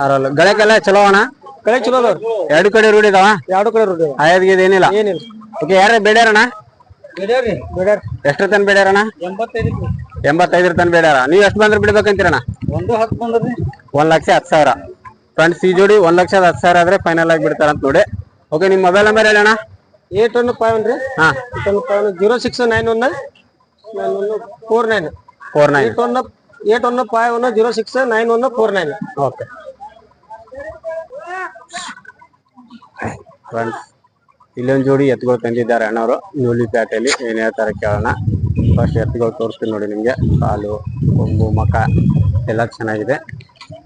ಆರಲ್ಲ ಗಳಕ್ಕೆಲ್ಲ ಚಲೋ ಅಣ್ಣ? ಕಳೆ ಚಲೋ ಅದಾವ್ರಿ. ಎರಡು ಕಡೆ ರೂಢಿ ಇದಾವ? ಎರಡು ಕಡೆ ರೂಢಿ ಆಯದ್ಗಿದ್ ಏನಿಲ್ಲ? ಏನಿಲ್ಲ. ಓಕೆ ಯಾರ ಬೇಡ್ಯಾರಣ್ಣ? ಬೇಡ್ಯಾರ್ರಿ. ಬೇಡ್ಯಾರ. ಎಷ್ಟು ತನ ಬೇಡ್ಯಾರಣ್ಣ? ಎಂಬತ್ತೈದು ಎಂಬತ್ತೈದರ ತನ ಬೇಡ್ಯಾರ. ನೀವ್ ಎಷ್ಟು ಬಂದ್ರೆ ಬಿಡ್ಬೇಕಂತೀರಣ್ಣ? ಒಂದು ಹತ್ತು ಬಂದ್ರಿ ಒಂದ್ ಲಕ್ಷ ಹತ್ತು ಸಾವಿರ. ಫ್ರೆಂಡ್ಸ್ ಈ ಜೋಡಿ ಒಂದ್ ಲಕ್ಷದ ಹತ್ತು ಸಾವಿರ ಆದ್ರೆ ಫೈನಲ್ ಆಗಿ ಬಿಡ್ತಾರ ಅಂತ ನೋಡಿ. ಓಕೆ ನಿಮ್ ಮೊಬೈಲ್ ನಂಬರ್ ಹೇಳಣ್ಣ ಏಟ್ ಒನ್ ಫೈವ್ ಒನ್ ರೀ ಹಾ. Eight one five one zero six nine one nine one four nine. Four nine eight one eight one five one zero six nine one four nine. Okay friends ಇಲ್ಲೊಂದು ಜೋಡಿ ಎತ್ತುಗಳು ತಂದಿದ್ದಾರೆ ಅಣ್ಣವರು ನೂಲಿ ಪೇಟೆಯಲ್ಲಿ ಏನ್ ಹೇಳ್ತಾರೆ ಕೇಳೋಣ. ಫಸ್ಟ್ ಎತ್ತುಗಳು ತೋರಿಸ್ತೀನಿ ನೋಡಿ ನಿಮಗೆ. ಕಾಲು ಕೊಂಬು ಮಕ ಎಲ್ಲ ಚೆನ್ನಾಗಿದೆ.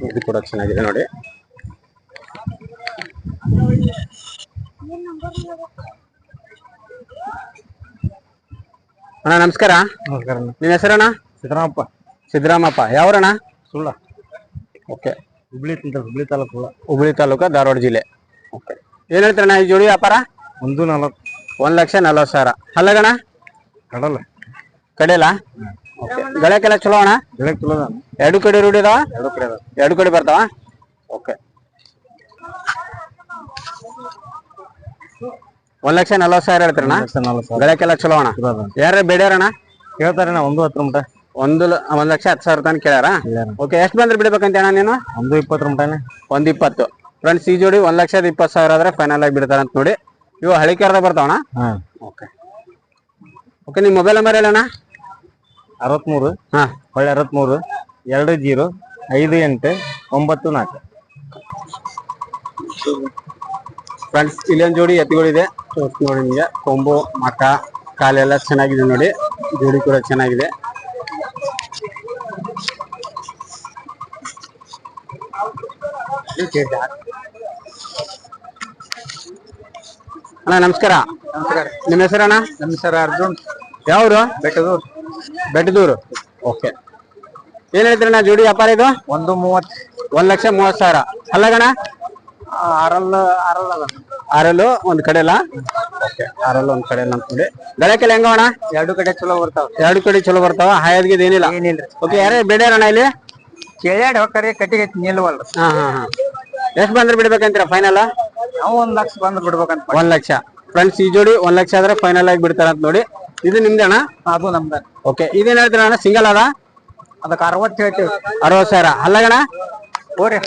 ಇದು ಕೂಡ ಚೆನ್ನಾಗಿದೆ ನೋಡಿ. ಅಣ್ಣ ನಮಸ್ಕಾರ. ನಮಸ್ಕಾರ ನಿಮ್ಮ ಹೆಸರಣ್ಣ? ಸಿದ್ದರಾಮಪ್ಪ. ಸಿದ್ದರಾಮಪ್ಪ. ಯಾವ್ರಣ್ಣ? ಸುಳ್ಳ. ಓಕೆ. ಹುಬ್ಳಿ ಹುಬ್ಳಿ ತಾಲೂಕು ಹುಬ್ಳಿ ತಾಲೂಕು ಧಾರವಾಡ ಜಿಲ್ಲೆ. ಓಕೆ. ಏನ್ ಹೇಳ್ತಾರಣ್ಣ ಈ ಜೋಡಿ ವ್ಯಾಪಾರ? ಒಂದು ನಲವತ್ತು. ಒಂದ್ ಲಕ್ಷ ನಲ್ವತ್ತು ಸಾವಿರ. ಅಲ್ಲಗಣ ಕಡಲ. ಕಡೆಯಲ್ಲ ಗಳಕ್ಕೆಲ್ಲ ಚಲೋ ಅಣ್ಣ? ಬೆಳಗ್ಗೆ ಚಲೋ ಅದ ಎರಡು ಕಡೆ ರೂಢಿ ಅದಾವ? ಎರಡು ಕಡೆ ಅದ ಎರಡು ಕಡೆ ಬರ್ತಾವ? ಓಕೆ. ಒಂದ್ ಲಕ್ಷ ನಲ್ವತ್ತು ಸಾವಿರ ಹೇಳ್ತಾರಣ್ಣ ನಲವತ್ತು ಸಾವಿರ. ಗಳಕ್ಕೆಲ್ಲ ಚಲೋ ಅಣ್ಣ? ಚಲೋ ಅದ ಯಾರ ಬೇಡ್ಯಾರಣ್ಣ ಕೇಳ್ತಾರೆ ನಾ ಒಂದು ಹತ್ತು ಮಟ ಒಂದು ಲ- ಒಂದ್ ಲಕ್ಷ ಹತ್ತು ಸಾವಿರ ತನಕ ಕೇಳ್ಯಾರ? ಓಕೆ ಎಷ್ಟು ಬಂದ್ರೆ ಬಿಡ್ಬೇಕಂತ ಅಣ್ಣ ನೀನು? ಒಂದು ಇಪ್ಪತ್ತು ಮಟನೆ ಒಂದ್ ಇಪ್ಪತ್ತು. ಫ್ರೆಂಡ್ಸ್ ಈ ಜೋಡಿ ಒಂದ್ ಲಕ್ಷದ ಇಪ್ಪತ್ತು ಸಾವಿರ ಆದ್ರೆ ಫೈನಲ್ ಆಗಿ ಬಿಡ್ತಾರ ಅಂತ ನೋಡಿ. ಇವು ಹಳಿಕೆರ್ದ ಬರ್ತಾವಣ್ಣ ಬರ್ತಾವಣ ಓಕೆ ಓಕೆ ನಿಮ್ಮ ಮೊಬೈಲ್ ನಂಬರ್ ಹೇಳಣ್ಣ? ಅರವತ್ಮೂರು ಹಾ. ಹೊಳ್ಳಿ ಅರವತ್ಮೂರು ಎರಡು ಜೀರೋ ಐದು ಎಂಟು ಒಂಬತ್ತು ನಾಲ್ಕು. ಫ್ರೆಂಡ್ಸ್ ಇಲ್ಲೊಂದು ಜೋಡಿ ಎತ್ತಿಗಳಿದೆ ನೋಡಿ ನಿಮಗೆ. ಕೊಂಬು ಮಕ ಕಾಲೆಲ್ಲ ಚೆನ್ನಾಗಿದೆ ನೋಡಿ. ಜೋಡಿ ಕೂಡ ಚೆನ್ನಾಗಿದೆ. ಅಣ್ಣ ನಮಸ್ಕಾರ. ನಮಸ್ಕಾರ. ನಿಮ್ಮ ಹೆಸರಣ್ಣ ನಮ್ಮ ಸರ್ ಅರ್ಜುನ್. ಯಾವ್ರು? ಬೆಟ್ಟದೂರು. ಬೆಟ್ಟದೂರು. ಓಕೆ ಏನ್ ಹೇಳ್ತೀರಣ್ಣ ಜೋಡಿ ವ್ಯಾಪಾರ ಇದು? ಒಂದು ಮೂವತ್ತು. ಒಂದ್ ಲಕ್ಷ ಮೂವತ್ ಸಾವಿರ. ಅಲ್ಲಗಣ ಆರಲ್ಲ ಆರಲ್ಲ ಅದ. ಆರಲ್ಲು ಒಂದ್ ಕಡೆ ಅಲ್ಲ ಓಕೆ ಆರಲ್ಲ ಒಂದ್ ಕಡೆ ಅಲ್ಲ ಕಡೆ ಗಳಕ್ಕೆಲ್ಲ ಹೆಂಗ ಅಣ್ಣ? ಎರಡು ಕಡೆ ಚಲೋ ಬರ್ತಾವ. ಎರಡು ಕಡೆ ಚಲೋ ಬರ್ತಾವ. ಹಾಯದ್ಗಿದ ಏನಿಲ್ಲ. ಏನಿಲ್ಲ ಓಕೆ ಯಾರೇ ಅಣ್ಣ ಇಲ್ಲಿ? ಕೇಳ್ಯಾಡ ಹೋಗ್ತಾರೆ ಕಟ್ಟಿಗೆ ನಿಲ್ವಲ್ ಹಾ ಹಾ ಹಾ. ಎಷ್ಟ್ ಬಂದ್ರೆ ಬಿಡ್ಬೇಕಂತೀರ ಫೈನಲ್ ನಾವು ಒಂದ್ ಲಕ್ಷ ಬಂದ್ ಬಿಡ್ಬೇಕಂತ ಒಂದ್ ಲಕ್ಷ. ಫ್ರೆಂಡ್ಸ್ ಈ ಜೋಡಿ ಒಂದ್ ಲಕ್ಷ ಆದ್ರೆ ಫೈನಲ್ ಆಗಿ ಬಿಡ್ತಾರ ಅಂತ ನೋಡಿ. ಇದು ನಿಮ್ದೆ ಅಣ್ಣ? ಅದು ನಮ್ದ. ಓಕೆ ಇದೇನ್ ಹೇಳ್ತೀರ ಅಣ್ಣ? ಸಿಂಗಲ್ ಅದ? ಅದಕ್ಕೆ ಅರವತ್ತು ಹೇಳ್ತೀವಿ. ಅರವತ್ ಸಾವಿರ. ಅಲ್ಲಗಣ ಓರಿ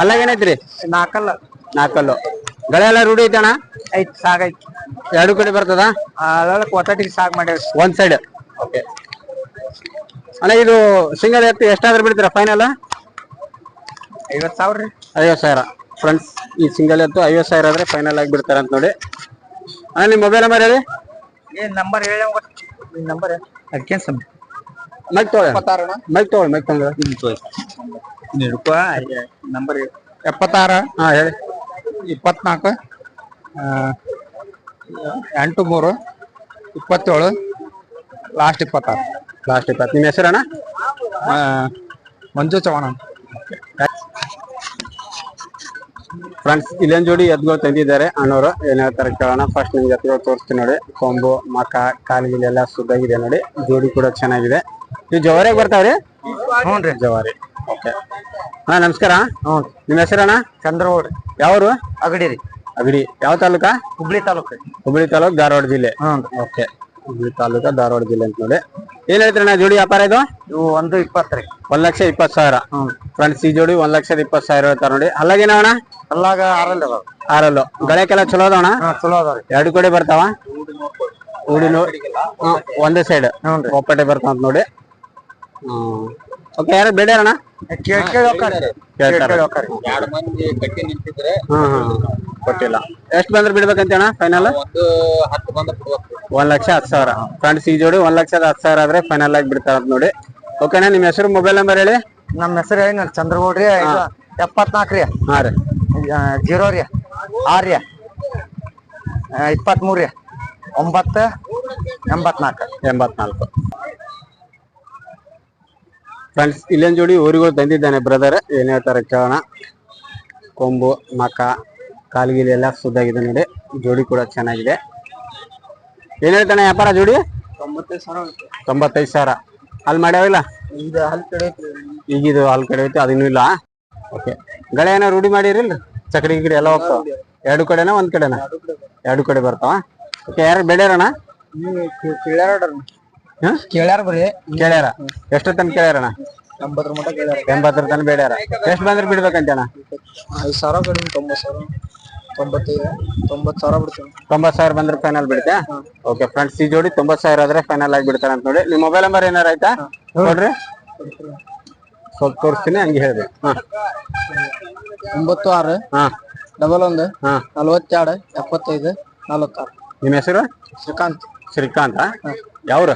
ಅಲ್ಲಾಗ ಏನೈತ್ರಿ ನಾಲ್ಕಲ್ಲ ನಾಲ್ಕಲ್ಲು ಗಳೆ ಎಲ್ಲ ರೂಢಿ ಐತಣ್ಣ? ಐತ್ ಸಾಗೈತಿ ಎರಡು ಕಡೆ ಬರ್ತದ? ಕೊತ್ತಟಿಗೆ ಸಾಗ್ ಮಾಡ್ಯಾವ ಒಂದ್ ಸೈಡ್ ಓಕೆ ಅಣ್ಣ ಇದು ಸಿಂಗಲ್ ಎತ್ತು ಎಷ್ಟಾದ್ರೂ ಬಿಡ್ತೀರಾ ಫೈನಲ್ ಐವತ್ ಸಾವಿರ ರೀ. ಐವತ್ತು ಸಾವಿರ. ಫ್ರೆಂಡ್ಸ್ ಈ ಸಿಂಗಲ್ ಎತ್ತು ಐವತ್ತು ಸಾವಿರ ಆದ್ರೆ ಫೈನಲ್ ಆಗಿ ಬಿಡ್ತಾರೆ ಅಂತ ನೋಡಿ. ಅಣ್ಣ ನಿಮ್ಮ ಮೊಬೈಲ್ ನಂಬರ್ ಹೇಳಿ? ಏನ್ ನಂಬರ್ ಹೇಳಿ ನಂಬರ್ ಅದಕ್ಕೆ ಸಮ್ ಮೈಕ್ ತೊಗೊಳ್ಳಿ ಮೈಕ್ ತೊಗೊಳ್ಳಿ ಮೈಕ್ ತೊಗೊಂಡು ನಂಬರ್ ಎಪ್ಪತ್ತಾರು? ಹಾ ಹೇಳಿ. ಇಪ್ಪತ್ನಾಲ್ಕು ಆ, ಎಂಟು ಮೂರು ಇಪ್ಪತ್ತೇಳು ಲಾಸ್ಟ್ ಇಪ್ಪತ್ತಾರು. ಲಾಸ್ಟ್ ಇಪ್ಪತ್ತು ನಿಮ್ಮ ಹೆಸರಣ್ಣ? ಮಂಜು ಚವಾಣ ಫ್ರೆಂಡ್ಸ್ ಇಲ್ಲೊಂದು ಜೋಡಿ ಎದ್ಗೋ ತಂದಿದ್ದಾರೆ. ಅಣ್ಣವರು ಏನ್ ಹೇಳ್ತಾರೆ ಕೇಳೋಣ. ಫಸ್ಟ್ ನಿಮ್ಗೆ ಎತ್ತುಗಳು ತೋರಿಸ್ತೀನಿ ನೋಡಿ. ಕೊಂಬು ಮಕ ಕಾಲಿಗಿಲೆಲ್ಲ ಸುದ್ದಾಗಿದೆ ನೋಡಿ. ಜೋಡಿ ಕೂಡ ಚೆನ್ನಾಗಿದೆ. ನೀವು ಜವಾರಿಗೆ ಬರ್ತಾವ್ರಿ? ಹ್ಞೂ ರೀ. ಜವಾರಿ. ಓಕೆ ಅಣ್ಣ ನಮಸ್ಕಾರ. ಹ್ಞೂ ನಿಮ್ಮ ಹೆಸರಣ್ಣ? ಚಂದ್ರಗೌಡ್ರಿ. ಯಾವರು? ಅಗಡಿ ರೀ. ಅಗಡಿ. ಯಾವ ತಾಲೂಕಾ? ಹುಬ್ಳಿ ತಾಲೂಕು ಹುಬ್ಳಿ ತಾಲೂಕು ತಾಲೂಕ್ ಧಾರವಾಡ ಜಿಲ್ಲೆ. ಹ್ಞೂ ಓಕೆ ಹುಬ್ಬಳ್ಳಿ ತಾಲೂಕ ಧಾರವಾಡ ಜಿಲ್ಲೆ ಅಂತ ನೋಡಿ ಏನ್ ಹೇಳ್ತೀರಣ್ಣ ಜೋಡಿ ವ್ಯಾಪಾರ ಇದು? ಇವು ಒಂದು ಇಪ್ಪತ್ತು ರೀ. ಒಂದ್ ಲಕ್ಷ ಇಪ್ಪತ್ತು ಸಾವಿರ. ಫ್ರೆಂಡ್ಸ್ ಈ ಜೋಡಿ ಒಂದ್ ಲಕ್ಷದ ಇಪ್ಪತ್ತು ಸಾವಿರ ಹೇಳ್ತಾರ ನೋಡಿ. ಅಲ್ಲಾಗೇನವಣ ಅಲ್ಲಾಗ ಆರಲ್ಲ ಅದಾವ. ಆರಲ್ಲು. ಗಳಕ್ಕೆಲ್ಲ ಚಲೋ ಅದಾವಣ ಚಲೋ ಅದಾವ ರೀ. ಎರಡು ಕಡೆ ಬರ್ತಾವ? ಊಡಿನ ಒಂದೇ ಸೈಡ್ ಒಪ್ಪಟೆ ಬರ್ತಾವ ನೋಡಿ. ನೋಡಿ ಓಕೆ ಯಾರು ಬೇಡ ಅಣ್ಣ ಎರಡು ಮಂದಿ ಕಟ್ಟಿ ನಿಂತಿದ್ರೆ ಕೊಟ್ಟಿಲ್ಲ. ಎಷ್ಟ್ ಬಂದ್ರೆ ಬಿಡ್ಬೇಕಂತ ಅಣ್ಣ ಫೈನಲ್ ಒಂದು ಹತ್ತು ಬಂದ ಬಿಡ್ಬೇಕು. ಒಂದ್ ಲಕ್ಷ ಹತ್ತು ಸಾವಿರ. ಫ್ರೆಂಡ್ಸ್ ಈ ಜೋಡಿ ಒಂದ್ ಲಕ್ಷದ ಹತ್ತು ಸಾವಿರ ಆದ್ರೆ ಫೈನಲ್ ಆಗಿ ಬಿಡ್ತಾರ ಅಂತ ನೋಡಿ. ಓಕೆನಾ ನಿಮ್ಮ ಹೆಸರು ಮೊಬೈಲ್ ನಂಬರ್ ಹೇಳಿ. ನಮ್ಮ ಹೆಸರು ಏನು? ಚಂದ್ರಗೌಡ್ರಿ ಎಪ್ಪತ್ನಾಲ್ಕು ರೀ. ಹಾ ರೀ. ಜೀರೋ ರೀ. ಆರು ರೀ. ಇಪ್ಪತ್ಮೂರು ರೀ. ಒಂಬತ್ತು ಎಂಬತ್ನಾಲ್ಕು. ಎಂಬತ್ನಾಲ್ಕು. ಫ್ರೆಂಡ್ಸ್ ಇಲ್ಲೊಂದು ಜೋಡಿ ಊರಿಗಳು ತಂದಿದ್ದಾನೆ ಬ್ರದರ್ ಏನ್ ಹೇಳ್ತಾರೆ ಕೇಳೋಣ. ಕೊಂಬು ಮಕ ಕಾಲ್ಗಿಲಿ ಎಲ್ಲ ಸುದ್ದಾಗಿದೆ ನೋಡಿ. ಜೋಡಿ ಕೂಡ ಚೆನ್ನಾಗಿದೆ. ಏನ್ ಹೇಳ್ತಾನೆ ವ್ಯಾಪಾರ ಜೋಡಿ? ತೊಂಬತ್ತೈದು ಸಾವಿರ ಅಲ್ಲಿ ಮಾಡ್ಯಾವಿಲ್ಲ ಇದು ಹಾಲ್ ಕಡೆ ಈಗ ಇದು ಅಲ್ಲಿ ಕಡೆ ಐತಿ ಅದಿನ್ನೂ ಇಲ್ಲ. ಓಕೆ ಗಳೆ ಏನೋ ರೂಢಿ ಮಾಡಿರಿಲ್ಲ ಚಕ್ರಿ ಗಿಡಿ ಎಲ್ಲ ಹೋಗ್ತಾವ? ಎರಡು ಕಡೆನಾ ಒಂದ್ ಕಡೆನಾ? ಎರಡು ಕಡೆ ಬರ್ತಾವ. ಓಕೆ ಯಾರು ಬೆಳ್ಯಾರಣ ಕೇಳ್ಯಾರ ಬರೀ? ಕೇಳ್ಯಾರ. ಎಷ್ಟು ತನಕ ಕೇಳ್ಯಾರಣ ಎಂಬತ್ತರ ಮಟ್ಟ ಕೇಳ್ಯಾರ. ಎಂಬತ್ತರ ತನಕ ಬೇಡ್ಯಾರ. ಎಷ್ಟು ಬಂದ್ರೆ ಬಿಡ್ಬೇಕಂತಣ್ಣ ಐದು ಸಾವಿರ ಕಡಿಮೆ ತೊಂಬತ್ತು ಸಾವಿರ. ತೊಂಬತ್ತೈದು ತೊಂಬತ್ತು ಸಾವಿರ ಬಿಡ್ತೀನಿ. ತೊಂಬತ್ ಸಾವಿರ ಬಂದ್ರೆ ಫೈನಲ್ ಬಿಡುತ್ತೆ? ಓಕೆ ಫ್ರೆಂಡ್ಸ್ ಈ ಜೋಡಿ ತೊಂಬತ್ ಸಾವಿರ ಆದ್ರೆ ಫೈನಲ್ ಆಗಿ ಬಿಡ್ತಾರೆ ಅಂತ ನೋಡಿ. ನಿಮ್ಮ ಮೊಬೈಲ್ ನಂಬರ್ ಏನಾರ ಆಯ್ತಾ? ನೋಡ್ರಿ ಸ್ವಲ್ಪ ತೋರಿಸ್ತೀನಿ ಹಂಗೆ ಹೇಳ್ಬೇಕು ಹಾ. ಒಂಬತ್ತು ಆರು ಹಾ. ಡಬಲ್ ಒಂದು ಹಾ. ನಲವತ್ತೆರಡು ಎಪ್ಪತ್ತೈದು ನಲವತ್ತಾರು. ನಿಮ್ಮ ಹೆಸರು? ಶ್ರೀಕಾಂತ್. ಶ್ರೀಕಾಂತ, ಯಾವ್ರು?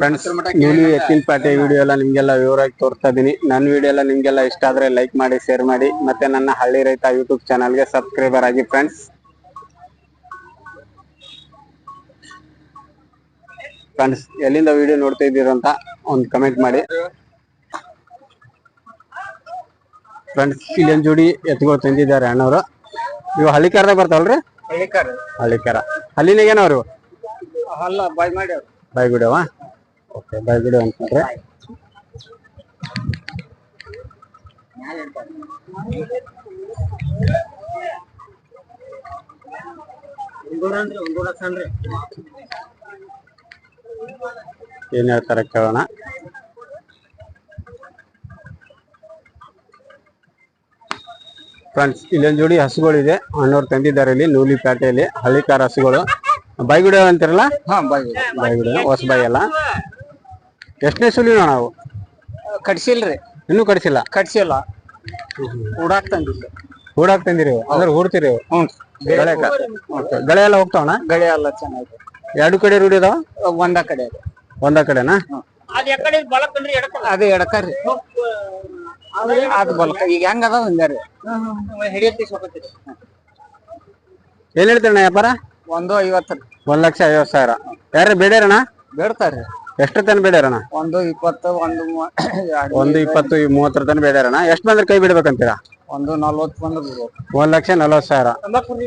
ಫ್ರೆಂಡ್ಸ್ ನೀವು ಎತ್ತಿನ ಪಾಟೆ ವಿಡಿಯೋ ಎಲ್ಲ ನಿಮ್ಗೆಲ್ಲ ವಿವರವಾಗಿ ತೋರಿಸ್ತಾ ಇದೀನಿ. ನನ್ನ ವಿಡಿಯೋ ಎಲ್ಲ ನಿಮ್ಗೆಲ್ಲ ಇಷ್ಟ ಆದ್ರೆ ಲೈಕ್ ಮಾಡಿ ಶೇರ್ ಮಾಡಿ. ಮತ್ತೆ ನನ್ನ ಹಳ್ಳಿ ರೈತ ಯೂಟ್ಯೂಬ್ ಚಾನಲ್ಗೆ ಸಬ್ಸ್ಕ್ರೈಬರ್ ಆಗಿ ಫ್ರೆಂಡ್ಸ್ ಫ್ರೆಂಡ್ಸ್ ಎಲ್ಲಿಂದ ವಿಡಿಯೋ ನೋಡ್ತಾ ಇದ್ದೀರಾ ಅಂತ ಒಂದು ಕಮೆಂಟ್ ಮಾಡಿ. ಫ್ರೆಂಡ್ಸ್ ಇಲ್ಲೊಂದು ಜೋಡಿ ಎತ್ತುಗಳು ತಂದಿದ್ದಾರೆ ಅಣ್ಣವರು. ಇವು ಹಳ್ಳಿಕಾರದಾಗ ಬರ್ತಾವಲ್ರಿ ಹಳ್ಳಿಕಾರ. ಹಳ್ಳಿಕಾರ. ಹಳ್ಳಿನಾಗ ಏನವ್ರು? ಅಲ್ಲ ಬಾಯ್ ಮಾಡಿ ಬಾಯ್ಗುಡವ ಓಕೆ ಬಾಯ್ಗುಡಿ ಅಂತಂದ್ರೆ ಏನ್ ಹೇಳ್ತಾರೆ ಕೇಳೋಣ. ಫ್ರೆಂಡ್ಸ್ ಇಲ್ಲೊಂದು ಜೋಡಿ ಹಸುಗಳಿದೆ. ಅಣ್ಣವ್ರು ತಂದಿದ್ದಾರೆ ಇಲ್ಲಿ ನೂಲಿ ಪೇಟೆಯಲ್ಲಿ ಹಳ್ಳಿಕಾರ ಹಸುಗಳು. ಬಾಯ್ಗುಡ ಅಂತಿರಲ್ಲ? ಹಾ ಬಾಯಿ ಬಾಯಿಗುಡಿ ಹೊಸ ಬಾಯಿ ಅಲ್ಲ? ಎಷ್ಟನೇ ಸುಲಿ ನಾವು? ಕಟ್ಸಿಲ್ರಿ ಇನ್ನೂ ಕಟ್ಸಿಲ್ಲ? ಕಟ್ಸಿಲ್ಲ. ಉಡಾಕ್ ತಂದಿಲ್ಲ ಹೂಡಾಕ್ ತಂದಿರಿ ಅಂದ್ರೆ ಹೂಡ್ತೀರಿ ಹ್ಞೂ ಗಳೆ ಗಳೆ ಎಲ್ಲ ಹೋಗ್ತಾವಣ ಗಳೆ ಎಲ್ಲ ಚೆನ್ನಾಗಿದೆ. ಎರಡು ಕಡೆ ರೂಢಿ ಅದಾವ? ಒಂದ ಕಡೆ ಒಂದ ಕಡೆನಾ? ಅದು ಎಡಕರಿ ಅದು ಬಲ್ಕ ಈಗ ಹೆಂಗ ಅದಾವ ಹಂಗಾರಿ? ಏನ್ ಹೇಳ್ತೀರಣ್ಣ ವ್ಯಾಪಾರ? ಒಂದು ಐವತ್ತು. ಒಂದ್ ಲಕ್ಷ ಐವತ್ ಸಾವಿರ. ಯಾರು ಬೇಡ್ಯಾರಣ ಬೇಡ್ತಾರ್ರಿ ಎಷ್ಟು ತನ ಬೇಡ್ಯಾರಣ ಒಂದು ಇಪ್ಪತ್ತು ಒಂದು ಒಂದು ಇಪ್ಪತ್ತು ಮೂವತ್ತರ ತನ ಬೇಡ್ಯಾರಣ ಎಷ್ಟು ಬಂದ್ರೆ ಕೈ ಬಿಡ್ಬೇಕಂತೀರಾ? ಒಂದು ನಲ್ವತ್ತು ಬಂದ್ರೆ. ಒಂದ್ ಲಕ್ಷ ನಲವತ್ ಸಾವಿರ.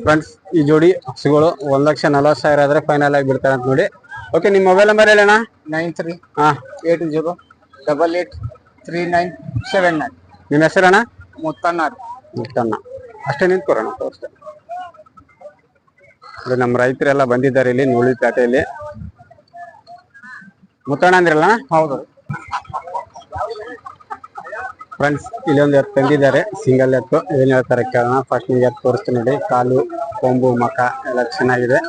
ಫ್ರೆಂಡ್ಸ್ ಈ ಜೋಡಿ ಹಸುಗಳು ಒಂದ್ ಲಕ್ಷ ನಲ್ವತ್ತು ಸಾವಿರ ಆದ್ರೆ ಫೈನಲ್ ಆಗಿ ಬಿಡ್ತಾರೆ ಅಂತ ನೋಡಿ. ಓಕೆ ನಿಮ್ ಮೊಬೈಲ್ ನಂಬರ್ ಹೇಳಣ್ಣ? ನೈನ್ ತ್ರೀ ಹಾ. Eight zero double eight three nine seven nine. ನಿಮ್ಮ ಹೆಸರಣ್ಣ? ಮುತ್ತಣ್ಣ ಮುತ್ತಣ್ಣ. ಅಷ್ಟೇ ನಿಂತ್ಕೊರೋಣ ತೋರಿಸ್ತೇನೆ ಇದು ನಮ್ಮ ರೈತರೆಲ್ಲ ಬಂದಿದ್ದಾರೆ ಇಲ್ಲಿ ನೂಳಿ ಪೇಟೆಯಲ್ಲಿ ಮುತ್ತಣ್ಣ ಅಂದ್ರಲ್ಲ? ಹೌದು. ಫ್ರೆಂಡ್ಸ್ ಇಲ್ಲಿ ಒಂದು ಎತ್ತು ತಂದಿದ್ದಾರೆ. ಸಿಂಗಲ್ ಎತ್ತು. ಏನ್ ಹೇಳ್ತಾರೆ ಕೇಳೋಣ. ಫಸ್ಟ್ ನಿಮ್ಗೆ ಎತ್ತು ತೋರಿಸ್ತೀನಿ ನೋಡಿ. ಕಾಲು ಕೊಂಬು ಮಕ ಎಲ್ಲ ಚೆನ್ನಾಗಿದೆ.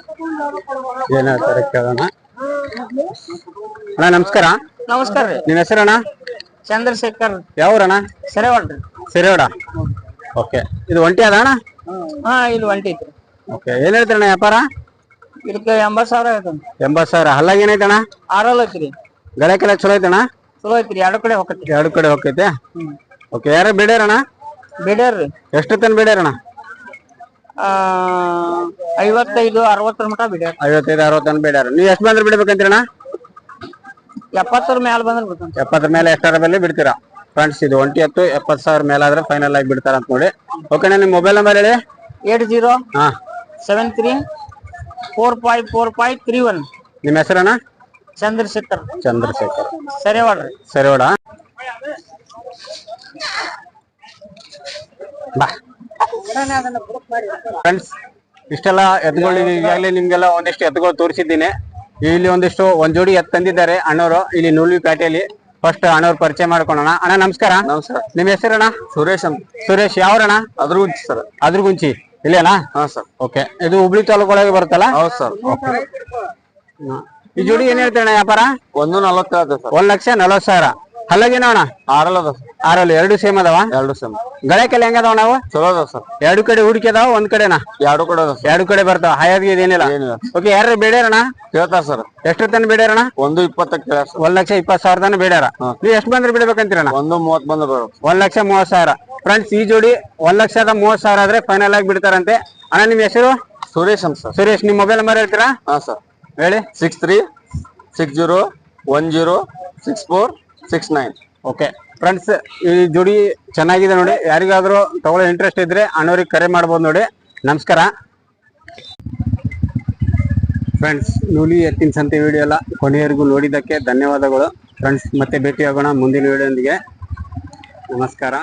ಏನ್ ಹೇಳ್ತಾರೆ ಕೇಳೋಣ. ಅಣ್ಣ ನಮಸ್ಕಾರ. ನಮಸ್ಕಾರ ರೀ. ನಿಮ್ ಹೆಸರಣ್ಣ? ಚಂದ್ರಶೇಖರ್ ಯಾವೂರಣ್ಣ? ಸೆರೆವಾಡ್ರಿ ಸಿರೋಡ ಓಕೆ. ಇದು ಒಂಟಿ ಅದ ಅಣ್ಣ? ಹಾ ಇದು ಒಂಟಿ ಐತ್ರಿ. ಓಕೆ. ಏನ್ ಹೇಳ್ತೀರಣ್ಣ ವ್ಯಾಪಾರ? ಇದಕ್ಕೆ ಎಂಬತ್ ಸಾವಿರ ಐತಂತ ಎಂಬತ್ ಸಾವಿರ. ಹಲ್ಲಾಗ ಏನೈತಣ್ಣ ಆರಲ್ ಐತ್ರಿ. ಗಳಕ್ಕೆಲ್ಲ ಚಲೋ ಐತಣ್ಣ ಚಲೋ ಐತ್ರಿ. ಎರಡು ಕಡೆ ಹೋಗತ್ರಿ ಎರಡು ಕಡೆ ಹೋಗೈತೆ ಓಕೆ. ಯಾರ ಬೇಡ್ಯಾರಣ್ಣ ಬೇಡ್ಯಾರ್ರಿ ಎಷ್ಟು ತನ ಬಿಡ್ಯಾರಣ್ಣ ಐವತ್ತೈದು ಅರವತ್ತರ ಮಟ ಬಿಡ್ಯಾರ. ಐವತ್ತೈದು ಅರವತ್ತನ್ ತನ ಬೇಡ್ಯಾರ. ನೀವು ಎಷ್ಟು ಬಂದ್ರೆ ಬಿಡ್ಬೇಕಂತೀರಣ್ಣ ಎಪ್ಪತ್ತರ ಮ್ಯಾಲ ಬಂದ್ರೆ ಬಿಡ್ತಾನ. ಎಪ್ಪತ್ತರ ಮೇಲೆ ಎಷ್ಟರ ಮೇಲೆ ಬಿಡ್ತೀರಾ? ಫ್ರೆಂಡ್ಸ್ ಇದು ಒಂಟಿ ಹತ್ತು ಎಪ್ಪತ್ತು ಸಾವಿರ ಮೇಲೆ ಆದ್ರೆ ಫೈನಲ್ ಆಗಿ ಬಿಡ್ತಾರ ಅಂತ ನೋಡಿ. ಓಕೆನಾ ನಿಮ್ಮ ಮೊಬೈಲ್ ನಂಬರ್ ಹೇಳಿ. ಏಟ್ ಜೀರೋ ಹಾ. Seven three four five four five three one. ನಿಮ್ಮ ಹೆಸರಣ್ಣ ಚಂದ್ರಶೇಖರ್. ಚಂದ್ರಶೇಖರ್. ಸರಿವಾಡ್ರಿ ಸರಿ ಓಡಾ ಬಾ. ಫ್ರೆಂಡ್ಸ್ ಇಷ್ಟೆಲ್ಲ ಎತ್ತುಗಳು ಈಗಾಗಲೇ ನಿಮ್ಗೆಲ್ಲ ಒಂದಿಷ್ಟು ಎತ್ತುಗಳು ತೋರಿಸಿದ್ದೀನಿ. ಇಲ್ಲಿ ಒಂದಿಷ್ಟು ಒಂದ್ ಜೋಡಿ ಎತ್ ತಂದಿದ್ದಾರೆ ಅಣ್ಣವರು ಇಲ್ಲಿ ನೂಲ್ವಿ ಪೇಟೆಯಲ್ಲಿ ಫಸ್ಟ್ ಅಣ್ಣವ್ರ ಪರಿಚಯ ಮಾಡ್ಕೊಳ್ಳೋಣ. ಅಣ್ಣ ನಮಸ್ಕಾರ. ನಮಸ್ಕಾರ. ನಿಮ್ಮ ಹೆಸರಣ್ಣ? ಸುರೇಶ್ ಅಂತ. ಸುರೇಶ್ ಯಾವ್ರಣ್ಣ? ಅದ್ರ ಸರ್. ಅದ್ರ ಗುಂಚಿ ಇಲ್ಲೇನಾ? ಹಾ ಸರ್. ಓಕೆ. ಇದು ಹುಬ್ಳಿ ತಾಲೂಕೊಳಗೆ ಬರುತ್ತಲ್ಲ? ಹೌದು ಸರ್. ಓಕೆ. ಈ ಜೋಡಿ ಏನ್ ಹೇಳ್ತಾರೆ ವ್ಯಾಪಾರ? ಒಂದು ನಲ್ವತ್ತು ಒಂದ್ ಲಕ್ಷ ನಲ್ವತ್ ಸಾವಿರ. ಅಲ್ಲಗೇನೋ ಅಣ್ಣ? ಆರಲ್ಲ ಆರಲ್ಲಿ ಎರಡು ಸೇಮ್ ಅದಾವ? ಎರಡು ಸೇಮ್. ಗಳಕ್ಕೆಲ್ಲ ಹೆಂಗದಾವ ನಾವು? ಚಲೋ ಅದ ಸರ್. ಎರಡು ಕಡೆ ಹೂಡಿಕೆ ಅದಾವ ಒಂದ್ ಕಡೆನಾ? ಎರಡು ಕಡೆ ಅದ ಸರ್. ಎರಡು ಕಡೆ ಬರ್ತಾವ ಹಾಯಾಗಿ ಇದೇನಿಲ್ಲ. ಏನಿಲ್ಲ ಓಕೆ ಯಾರು ಬೇಡ್ಯಾರಣ ಕೇಳ್ತಾರ ಸರ್. ಎಷ್ಟು ತನ ಬೇಡ್ಯಾರಣ ಒಂದು ಇಪ್ಪತ್ತಕ್ಕೆ ಕೇಳ್ಯಾರ ಒಂದ್ ಲಕ್ಷ ಇಪ್ಪತ್ ಸಾವಿರ ತನ ಬೇಡ್ಯಾರ. ನೀವು ಎಷ್ಟು ಬಂದ್ರೆ ಬಿಡ್ಬೇಕಂತೀರಣ ಒಂದು ಮೂವತ್ ಬಂದ್ರೆ ಬೇಡ ಒಂದ್ ಲಕ್ಷ ಮೂವತ್ ಸಾವಿರ. ಫ್ರೆಂಡ್ಸ್ ಈ ಜೋಡಿ ಒಂದ್ ಲಕ್ಷದ ಮೂವತ್ ಸಾವಿರ ಆದ್ರೆ ಫೈನಲ್ ಆಗಿ ಬಿಡ್ತಾರಂತೆ. ಅಣ್ಣ ನಿಮ್ ಹೆಸರು? ಸುರೇಶ್ ಅಂತ ಸರ್. ಸುರೇಶ್ ನಿಮ್ ಮೊಬೈಲ್ ನಂಬರ್ ಹೇಳ್ತೀರಾ? ಹಾ ಸರ್. ಹೇಳಿ. Six three six zero one zero six four six nine. Okay friends ಈ ಜೋಡಿ ಚೆನ್ನಾಗಿದೆ ನೋಡಿ. ಯಾರಿಗಾದ್ರೂ ತಗೊಳ್ಳೋ ಇಂಟ್ರೆಸ್ಟ್ ಇದ್ರೆ ಅಣ್ಣವ್ರಿಗೆ ಕರೆ ಮಾಡ್ಬೋದು ನೋಡಿ. ನಮಸ್ಕಾರ. ಫ್ರೆಂಡ್ಸ್ ನೂಲಿ ಎತ್ತಿನ ಸಂತೆ ವಿಡಿಯೋ ಎಲ್ಲ ಕೊನೆಯವರೆಗೂ ನೋಡಿದ್ದಕ್ಕೆ ಧನ್ಯವಾದಗಳು. ಫ್ರೆಂಡ್ಸ್ ಮತ್ತೆ ಭೇಟಿಯಾಗೋಣ ಮುಂದಿನ ವಿಡಿಯೋದೊಂದಿಗೆ ನಮಸ್ಕಾರ.